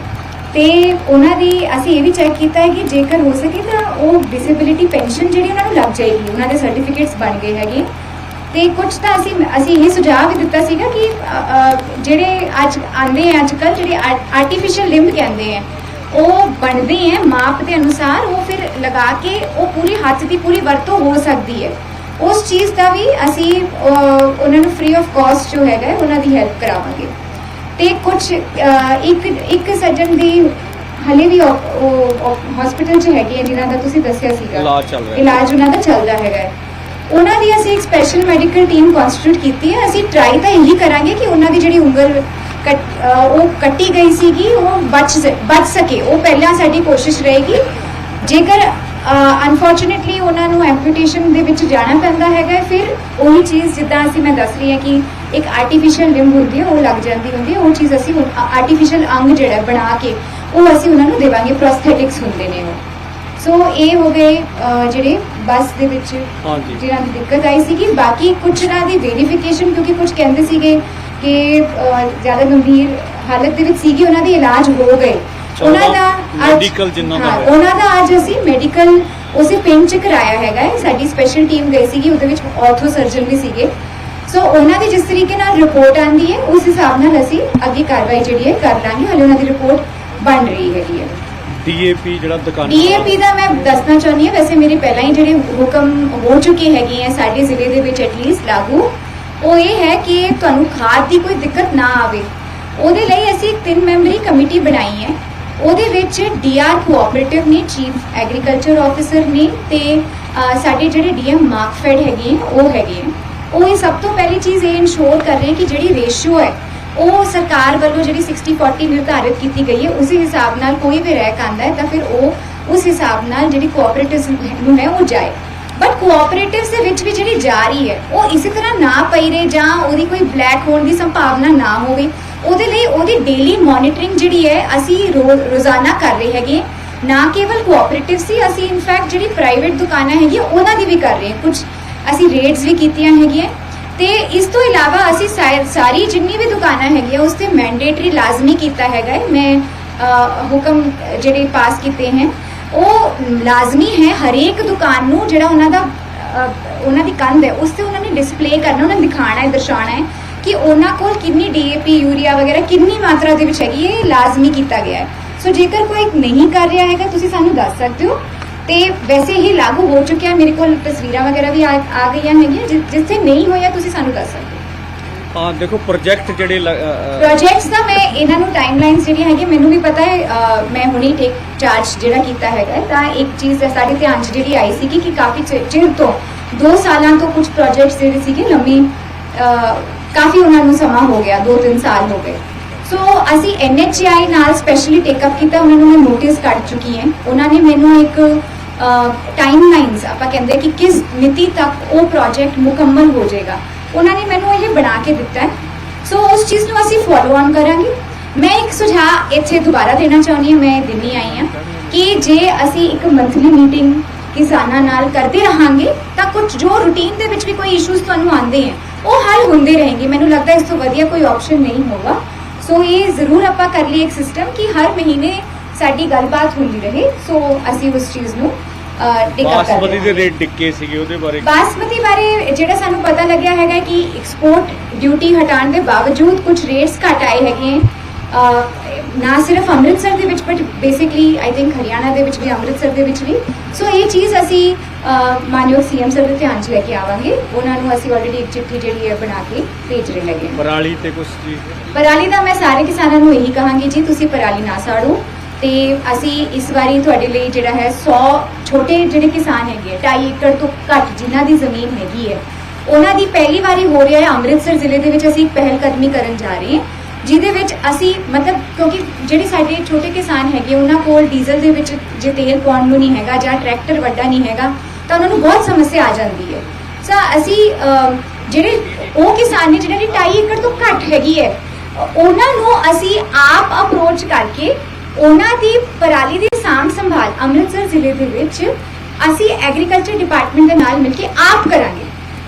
ਤੇ ਉਹਨਾਂ ਦੀ ਅਸੀਂ ਇਹ ਵੀ ਚੈੱਕ ਕੀਤਾ ਹੈ ਕਿ ਜੇਕਰ ਹੋ ਸਕੇ ਤਾਂ ਉਹ ਡਿਸੇਬਿਲਿਟੀ ਪੈਨਸ਼ਨ ਜਿਹੜੀ ਉਹਨਾਂ ਨੂੰ ਲੱਗ ਜਾਏਗੀ, ਉਹਨਾਂ ਦੇ ਸਰਟੀਫਿਕੇਟਸ ਬਣ ਗਏ ਹੈਗੇ। ਤੇ ਕੁਝ ਤਾਂ ਅਸੀਂ ਅਸੀਂ ਇਹ ਸੁਝਾਅ ਵੀ ਦਿੱਤਾ ਸੀਗਾ ਕਿ ਜਿਹੜੇ ਅੱਜ ਆਂਦੇ ਆ ਅੱਜ ਕੱਲ ਜਿਹੜੇ ਆਰਟੀਫੀਸ਼ੀਅਲ ਲਿੰਬ ਕਹਿੰਦੇ ਆ, ਉਹ ਬਣਦੇ ਆ, ਮਾਪ ਦੇ ਅਨੁਸਾਰ ਉਹ ਫਿਰ ਲਗਾ ਕੇ ਉਹ ਪੂਰੀ ਹੱਥ ਦੀ ਪੂਰੀ ਵਰਤੋਂ ਹੋ ਸਕਦੀ ਹੈ। ਉਸ ਚੀਜ਼ ਦਾ ਵੀ ਅਸੀਂ ਉਹਨਾਂ ਨੂੰ ਫ੍ਰੀ ਆਫ ਕਾਸਟ ਜੋ ਹੈਗਾ ਉਹਨਾਂ ਦੀ ਹੈਲਪ ਕਰਾਵਾਂਗੇ। ਤੇ ਕੁਝ ਇੱਕ ਇੱਕ ਸੱਜਣ ਦੀ ਹਲੇ ਵੀ ਹਸਪੀਟਲ 'ਚ ਹੈਗੇ ਆ ਜਿਨ੍ਹਾਂ ਦਾ ਤੁਸੀਂ ਦੱਸਿਆ ਸੀਗਾ ਇਲਾਜ ਚੱਲ ਰਿਹਾ ਹੈ। ਇਲਾਜ ਉਹਨਾਂ ਦਾ ਚੱਲਦਾ ਹੈਗਾ ਹੈ। ਉਹਨਾਂ ਦੀ ਅਸੀਂ ਇੱਕ ਸਪੈਸ਼ਲ ਮੈਡੀਕਲ ਟੀਮ ਕਨਸਟੀਟਿਊਟ ਕੀਤੀ ਹੈ ਅਸੀਂ ਟਰਾਈ ਤਾਂ ਇਹੀ ਕਰਾਂਗੇ ਕਿ ਉਹਨਾਂ ਦੀ ਜਿਹੜੀ ਉਂਗਲ ਕੱਟ- ਅਹ ਉਹ ਕੱਟੀ ਗਈ ਸੀਗੀ ਉਹ ਬਚ ਸ- ਬਚ ਸਕੇ ਉਹ ਪਹਿਲਾਂ ਸਾਡੀ ਕੋਸ਼ਿਸ਼ ਰਹੇਗੀ ਜੇਕਰ ਅਨਫੋਰਚੂਨੇਟਲੀ ਉਹਨਾਂ ਨੂੰ ਐਂਪੂਟੇਸ਼ਨ ਦੇ ਵਿੱਚ ਜਾਣਾ ਪੈਂਦਾ ਹੈਗਾ ਹੈ, ਫਿਰ ਉਹੀ ਚੀਜ਼ ਜਿੱਦਾਂ ਅਸੀਂ ਮੈਂ ਦੱਸ ਰਹੀ ਹਾਂ ਕਿ ਇੱਕ ਆਰਟੀਫੀਸ਼ੀਅਲ ਲਿੰਬ ਹੁੰਦੀ ਹੈ ਉਹ ਲੱਗ ਜਾਂਦੀ ਹੁੰਦੀ ਹੈ ਉਹ ਚੀਜ਼ ਅਸੀਂ ਆਰਟੀਫੀਸ਼ੀਅਲ ਅੰਗ ਜਿਹੜਾ ਬਣਾ ਕੇ ਉਹ ਅਸੀਂ ਉਹਨਾਂ ਨੂੰ ਦੇਵਾਂਗੇ ਪ੍ਰੋਸਥੈਟਿਕਸ ਹੁੰਦੇ ਨੇ ਉਹ। ਸੋ ਇਹ ਹੋ ਗਏ ਜਿਹੜੇ ਬੱਸ ਦੇ ਵਿੱਚ ਹਾਂਜੀ। ਜਿਹਨਾਂ ਦੀ ਦਿੱਕਤ ਆਈ ਸੀਗੀ। ਬਾਕੀ ਕੁਝ ਨਾ ਦੀ ਵੈਰੀਫਿਕੇਸ਼ਨ ਕਿਉਂਕਿ ਕੁਝ ਕਹਿੰਦੇ ਸੀਗੇ ਕਿ ਜ਼ਿਆਦਾ ਗੰਭੀਰ ਹਾਲਤ ਦੇ ਵਿੱਚ ਸੀਗੀ ਉਹਨਾਂ ਦੇ ਇਲਾਜ ਹੋ ਗਏ। ਉਹਨਾਂ ਦਾ medical ਜਿਨ੍ਹਾਂ ਦਾ। ਉਹਨਾਂ ਦਾ ਅੱਜ ਅਸੀਂ ਮੈਡੀਕਲ ਉਸੇ ਪਿੰਡ ਚ ਕਰਾਇਆ ਹੈਗਾ ਸਾਡੀ ਸਪੈਸ਼ਲ ਟੀਮ ਗਈ ਸੀਗੀ ਉਹਦੇ ਵਿੱਚ ਆਰਥੋ ਸਰਜਨ ਵੀ ਸੀਗੇ। ਸੋ ਉਹਨਾਂ ਦੀ ਜਿਸ ਤਰੀਕੇ ਨਾਲ ਰਿਪੋਰਟ ਆਂਦੀ ਹੈ ਉਸ ਹਿਸਾਬ ਨਾਲ ਅਸੀਂ ਅੱਗੇ ਕਾਰਵਾਈ ਜਿਹੜੀ ਹੈ ਕਰ ਲਾਂਗੇ। ਹਾਲੇ ਉਹਨਾਂ ਦੀ ਰਿਪੋਰਟ ਬਣ ਰਹੀ ਹੈਗੀ ਹੈ। ਡੀਏਪੀ ਜਿਹੜਾ ਦੁਕਾਨ ਡੀਏਪੀ ਦਾ ਮੈਂ ਦੱਸਣਾ ਚਾਹੁੰਦੀ ਹਾਂ। ਵੈਸੇ ਮੇਰੇ ਪਹਿਲਾਂ ਹੀ ਜਿਹੜੇ ਹੁਕਮ ਹੋ ਚੁੱਕੇ ਹੈਗੇ ਆ ਸਾਡੇ ਜ਼ਿਲ੍ਹੇ ਦੇ ਵਿੱਚ ਐਟਲੀਸਟ ਲਾਗੂ। ਉਹ ਇਹ ਹੈ ਕਿ ਤੁਹਾਨੂੰ ਖਾਦ ਦੀ ਕੋਈ ਦਿੱਕਤ ਨਾ ਆਵੇ। ਉਹਦੇ ਲਈ ਅਸੀਂ ਇੱਕ ਤਿੰਨ ਮੈਂਬਰੀ ਕਮੇਟੀ ਬਣਾਈ ਹੈ। ਉਹਦੇ ਵਿੱਚ ਡੀਆਰ ਕੋਆਪਰੇਟਿਵ ਨੇ ਚੀਫ ਐਗਰੀਕਲਚਰ ਆਫੀਸਰ ਨੇ ਤੇ ਸਾਡੇ ਜਿਹੜੇ ਡੀਐਮ ਮਾਰਕਫੈਡ ਹੈਗੇ ਉਹ ਹੈਗੇ ਆ ਉਹ ਇਹ ਸਭ ਤੋਂ ਪਹਿਲੀ ਚੀਜ਼ ਇਹ ਇਨਸ਼ੋਰ ਕਰ ਰਹੇ ਕਿ ਜਿਹੜੀ ਰੇਸ਼ੀਓ ਹੈ, ਉਹ ਸਰਕਾਰ ਵੱਲੋਂ ਜਿਹੜੀ 60 40 ਨਿਰਧਾਰਿਤ ਕੀਤੀ ਗਈ ਹੈ, ਉਸੇ ਹਿਸਾਬ ਨਾਲ ਕੋਈ ਵੀ ਰੈਕ ਆਂਦਾ ਹੈ, ਤਾਂ ਫਿਰ ਉਹ ਉਸ ਹਿਸਾਬ ਨਾਲ ਜਿਹੜੀ ਕੋਆਪਰੇਟਿਵਸ ਨੂੰ ਹੈ ਉਹ ਜਾਏ। ਬਟ ਕੋਆਪਰੇਟਿਵਸ ਦੇ ਵਿੱਚ ਵੀ ਜਿਹੜੀ ਜਾ ਰਹੀ ਹੈ, ਉਹ ਇਸੇ ਤਰ੍ਹਾਂ ਨਾ ਪਈ ਰਹੇ ਜਾਂ ਉਹਦੀ ਕੋਈ ਬਲੈਕ ਹੋਣ ਦੀ ਸੰਭਾਵਨਾ ਨਾ ਹੋਵੇ, ਉਹਦੇ ਲਈ ਉਹਦੀ ਡੇਲੀ ਮੋਨਿਟਰਿੰਗ ਜਿਹੜੀ ਹੈ, ਅਸੀਂ ਰੋਜ਼ਾਨਾ ਕਰ ਰਹੇ ਹੈਗੇ। ਨਾ ਕੇਵਲ ਕੋਆਪਰੇਟਿਵ ਸੀ ਅਸੀਂ ਇਨਫੈਕਟ ਜਿਹੜੀ ਪ੍ਰਾਈਵੇਟ ਦੁਕਾਨਾਂ ਹੈਗੀਆਂ, ਉਹਨਾਂ ਦੀ ਵੀ ਕਰ ਰਹੇ ਹਾਂ। ਕੁਝ ਅਸੀਂ ਰੇਟਸ ਵੀ ਕੀਤੀਆਂ ਹੈਗੀਆਂ। ਤੇ ਇਸ ਤੋਂ ਇਲਾਵਾ ਅਸੀਂ ਸਾ- ਸਾਰੀ ਜਿੰਨੀ ਵੀ ਦੁਕਾਨਾਂ ਹੈਗੀਆਂ, ਉਸ ਤੇ ਮੈਂਡੇਟਰੀ ਲਾਜ਼ਮੀ ਕੀਤਾ ਹੈਗਾ ਮੈਂ ਹੁਕਮ ਜਿਹੜੇ ਪਾਸ ਕੀਤੇ ਹਨ ਉਹ ਲਾਜ਼ਮੀ ਹੈ ਹਰੇਕ ਦੁਕਾਨ ਨੂੰ ਜਿਹੜਾ ਉਹਨਾਂ ਦਾ ਉਹਨਾਂ ਦੀ ਕੰਧ ਹੈ, ਉਸ ਤੇ ਉਹਨਾਂ ਨੇ ਡਿਸਪਲੇ ਕਰਨਾ, ਉਹਨਾਂ ਨੇ ਦਿਖਾਣਾ ਹੈ, ਦਰਸਾਉਣਾ ਹੈ ਕਿ ਉਹਨਾਂ ਕੋਲ ਕਿੰਨੀ ਡੀਏਪੀ ਯੂਰੀਆ ਵਗੈਰਾ ਕਿੰਨੀ ਮਾਤਰਾ ਦੇ ਵਿੱਚ ਹੈਗੀ ਇਹ ਲਾਜ਼ਮੀ ਕੀਤਾ ਗਿਆ ਹੈ। ਸੋ ਜੇਕਰ ਕੋਈ ਨਹੀਂ ਕਰ ਰਿਹਾ ਹੈਗਾ, ਤੁਸੀਂ ਸਾਨੂੰ ਦੱਸ ਸਕਦੇ ਹੋ। ਤੇ ਵੈਸੇ ਹੀ ਲਾਗੂ ਹੋ ਚੁੱਕਿਆ ਮੇਰੇ ਕੋਲ ਤਸਵੀਰਾਂ ਵਗੈਰਾ ਵੀ ਆ ਆ ਗਈਆਂ ਹੈਗੀਆਂ ਜਿ- ਜਿੱਥੇ ਨਹੀਂ ਹੋਇਆ ਤੁਸੀਂ ਸਾਨੂੰ ਦੱਸ ਸਕਦੇ ਹੋ। ਹਾਂ ਦੇਖੋ ਪ੍ਰੋਜੈਕਟ ਜਿਹੜੇ ਲ- ਅ, ਅ, ਪ੍ਰੋਜੈਕਟਸ ਦਾ ਮੈਂ ਇਹਨਾਂ ਨੂੰ ਟਾਈਮਲਾਈਨਸ ਜਿਹੜੀਆਂ ਹੈਗੀਆਂ ਮੈਨੂੰ ਵੀ ਪਤਾ ਹੈ ਅਹ, ਮੈਂ ਹੁਣੀ ਟੇਕ ਚਾਰਜ ਜਿਹੜਾ ਕੀਤਾ ਹੈਗਾ ਹੈ, ਤਾਂ ਇੱਕ ਚੀਜ਼ ਹੈ ਸਾਡੇ ਧਿਆਨ 'ਚ ਜਿਹੜੀ ਆਈ ਸੀ ਕਿ ਕਾਫੀ ਚਿ- ਚਿਰ ਤੋਂ 2 ਸਾਲਾਂ ਤੋਂ ਕੁਝ ਪ੍ਰੋਜੈਕਟਸ ਜਿਹੜੇ ਸੀਗੇ ਲੰਮੀ ਅਹ, ਕਾਫੀ ਉਹਨਾਂ ਨੂੰ ਸਮਾਂ ਹੋ ਗਿਆ 2-3 ਸਾਲ ਹੋ ਗਏ। ਸੋ ਅਸੀਂ NHI ਨਾਲ ਸਪੈਸ਼ਲੀ ਟੇਕ ਅਪ ਕੀਤਾ ਉਹਨਾਂ ਨੂੰ ਮੈਂ ਨੋਟਿਸ ਕੱਢ ਚੁੱਕੀ ਹਾਂ। ਉਹਨਾਂ ਨੇ ਮੈਨੂੰ ਇੱਕ ਟਾਈਮਲਾਈਨਸ ਆਪਾਂ ਕਹਿੰਦੇ ਕਿ ਕਿਸ ਮਿਤੀ ਤੱਕ ਉਹ ਪ੍ਰੋਜੈਕਟ ਮੁਕੰਮਲ ਹੋ ਜਾਏਗਾ। ਉਹਨਾਂ ਨੇ ਮੈਨੂੰ ਇਹ ਬਣਾ ਕੇ ਦਿੱਤਾ ਹੈ। ਸੋ ਉਸ ਚੀਜ਼ ਨੂੰ ਅਸੀਂ ਫੋਲੋ ਆਨ ਕਰਾਂਗੇ। ਮੈਂ ਇੱਕ ਸੁਝਾਅ ਇੱਥੇ ਦੁਬਾਰਾ ਦੇਣਾ ਚਾਹੁੰਦੀ ਹਾਂ, ਮੈਂ ਦਿੰਨੀ ਆਈ ਹਾਂ ਕਿ ਜੇ ਅਸੀਂ ਇੱਕ ਮੰਥਲੀ ਮੀਟਿੰਗ ਕਿਸਾਨਾਂ ਨਾਲ ਕਰਦੇ ਰਹਾਂਗੇ, ਤਾਂ ਕੁਝ ਜੋ ਰੂਟੀਨ ਦੇ ਵਿੱਚ ਵੀ ਕੋਈ ਇਸ਼ੂਜ਼ ਤੁਹਾਨੂੰ ਆਉਂਦੇ ਆ ਉਹ ਹੱਲ ਹੁੰਦੇ ਰਹਿਣਗੇ ਮੈਨੂੰ ਲੱਗਦਾ ਇਸ ਤੋਂ ਵਧੀਆ ਕੋਈ ਆਪਸ਼ਨ ਨਹੀਂ ਹੋਗਾ ਸੋ ਇਹ ਜ਼ਰੂਰ ਆਪਾਂ ਕਰ ਲਈ ਇੱਕ ਸਿਸਟਮ ਕਿ ਹਰ ਮਹੀਨੇ ਸਾਡੀ ਗੱਲਬਾਤ ਹੁੰਦੀ ਰਹੇ ਸੋ ਅਸੀਂ ਉਸ ਚੀਜ਼ ਨੂੰ ਟਿਕ ਅਪ ਬਾਸਮਤੀ ਦੇ ਰੇਟ ਡਿੱਕੇ ਸੀਗੇ ਉਹਦੇ ਬਾਰੇ। ਬਾਸਮਤੀ ਬਾਰੇ ਜਿਹੜਾ ਸਾਨੂੰ ਪਤਾ ਲੱਗਿਆ ਹੈਗਾ ਕਿ ਐਕਸਪੋਰਟ ਡਿਊਟੀ ਹਟਾਉਣ ਦੇ ਬਾਵਜੂਦ ਕੁਝ ਰੇਟਸ ਘਟ ਆਏ ਹੈਗੇ ਨਾ ਸਿਰਫ ਅੰਮ੍ਰਿਤਸਰ ਦੇ ਵਿੱਚ but basically I think Haryana ਦੇ ਵਿੱਚ ਵੀ ਅੰਮ੍ਰਿਤਸਰ ਦੇ ਵਿੱਚ ਵੀ। ਸੋ ਇਹ ਚੀਜ਼ ਅਸੀਂ ਮਾਨਯੋਗ ਸੀਐਮ ਸਰ ਦੇ ਧਿਆਨ 'ਚ ਲੈ ਕੇ ਆਵਾਂਗੇ। ਉਹਨਾਂ ਨੂੰ ਅਸੀਂ ਆਲਰੇਡੀ ਇੱਕ ਚਿੱਠੀ ਜਿਹੜੀ ਹੈ ਬਣਾ ਕੇ ਭੇਜ ਰਹੇ ਹੈਗੇ। ਪਰਾਲੀ ਤੇ ਕੁਝ ਜੀ ਪਰਾਲੀ ਦਾ ਮੈਂ ਸਾਰੇ ਕਿਸਾਨਾਂ ਨੂੰ ਇਹੀ ਕਹਾਂਗੀ ਜੀ ਤੁਸੀਂ ਪਰਾਲੀ ਨਾ ਸਾੜੋ। ਤੇ ਅਸੀਂ ਇਸ ਵਾਰੀ ਤੁਹਾਡੇ ਲਈ ਜਿਹੜਾ ਹੈ 100 ਛੋਟੇ ਜਿਹੜੇ ਕਿਸਾਨ ਹੈਗੇ ਆ, ਢਾਈ ਏਕੜ ਤੋਂ ਘੱਟ ਜਿਨ੍ਹਾਂ ਦੀ ਜ਼ਮੀਨ ਹੈਗੀ ਹੈ ਉਹਨਾਂ ਦੀ ਪਹਿਲੀ ਵਾਰੀ ਹੋ ਰਿਹਾ ਹੈ ਅੰਮ੍ਰਿਤਸਰ ਜ਼ਿਲ੍ਹੇ ਦੇ ਵਿੱਚ ਅਸੀਂ ਇੱਕ ਪਹਿਲ ਕਦਮੀ ਕਰਨ ਜਾ ਰਹੇ ਹਾਂ ਜਿਹਦੇ ਵਿੱਚ ਅਸੀਂ ਮਤਲਬ ਕਿਉਂਕਿ ਜਿਹੜੇ ਸਾਡੇ ਛੋਟੇ ਕਿਸਾਨ ਹੈਗੇ ਉਹਨਾਂ ਕੋਲ ਡੀਜ਼ਲ ਦੇ ਵਿੱਚ ਜੇ ਤੇਲ ਪਾਉਣ ਨੂੰ ਨਹੀਂ ਹੈਗਾ ਜਾਂ ਟਰੈਕਟਰ ਵੱਡਾ ਨਹੀਂ ਹੈਗਾ ਤਾਂ ਉਹਨਾਂ ਨੂੰ ਬਹੁਤ ਸਮੱਸਿਆ ਆ ਜਾਂਦੀ ਹੈ। ਸੋ ਅਸੀਂ ਜਿਹੜੇ ਉਹ ਕਿਸਾਨ ਨੇ ਜਿਹਨਾਂ ਦੀ 2.5 ਏਕੜ ਤੋਂ ਘੱਟ ਹੈਗੀ ਹੈ ਉਹਨਾਂ ਨੂੰ ਅਸੀਂ ਆਪ ਅਪਰੋਚ ਕਰਕੇ ਉਹਨਾਂ ਦੀ ਪਰਾਲੀ ਦੀ ਸਾਂਭ ਸੰਭਾਲ ਅੰਮ੍ਰਿਤਸਰ ਜ਼ਿਲ੍ਹੇ ਦੇ ਵਿੱਚ ਅਸੀਂ ਐਗਰੀਕਲਚਰ ਡਿਪਾਰਟਮੈਂਟ ਦੇ ਨਾਲ ਮਿਲ ਕੇ ਆਪ ਕਰਾਂਗੇ।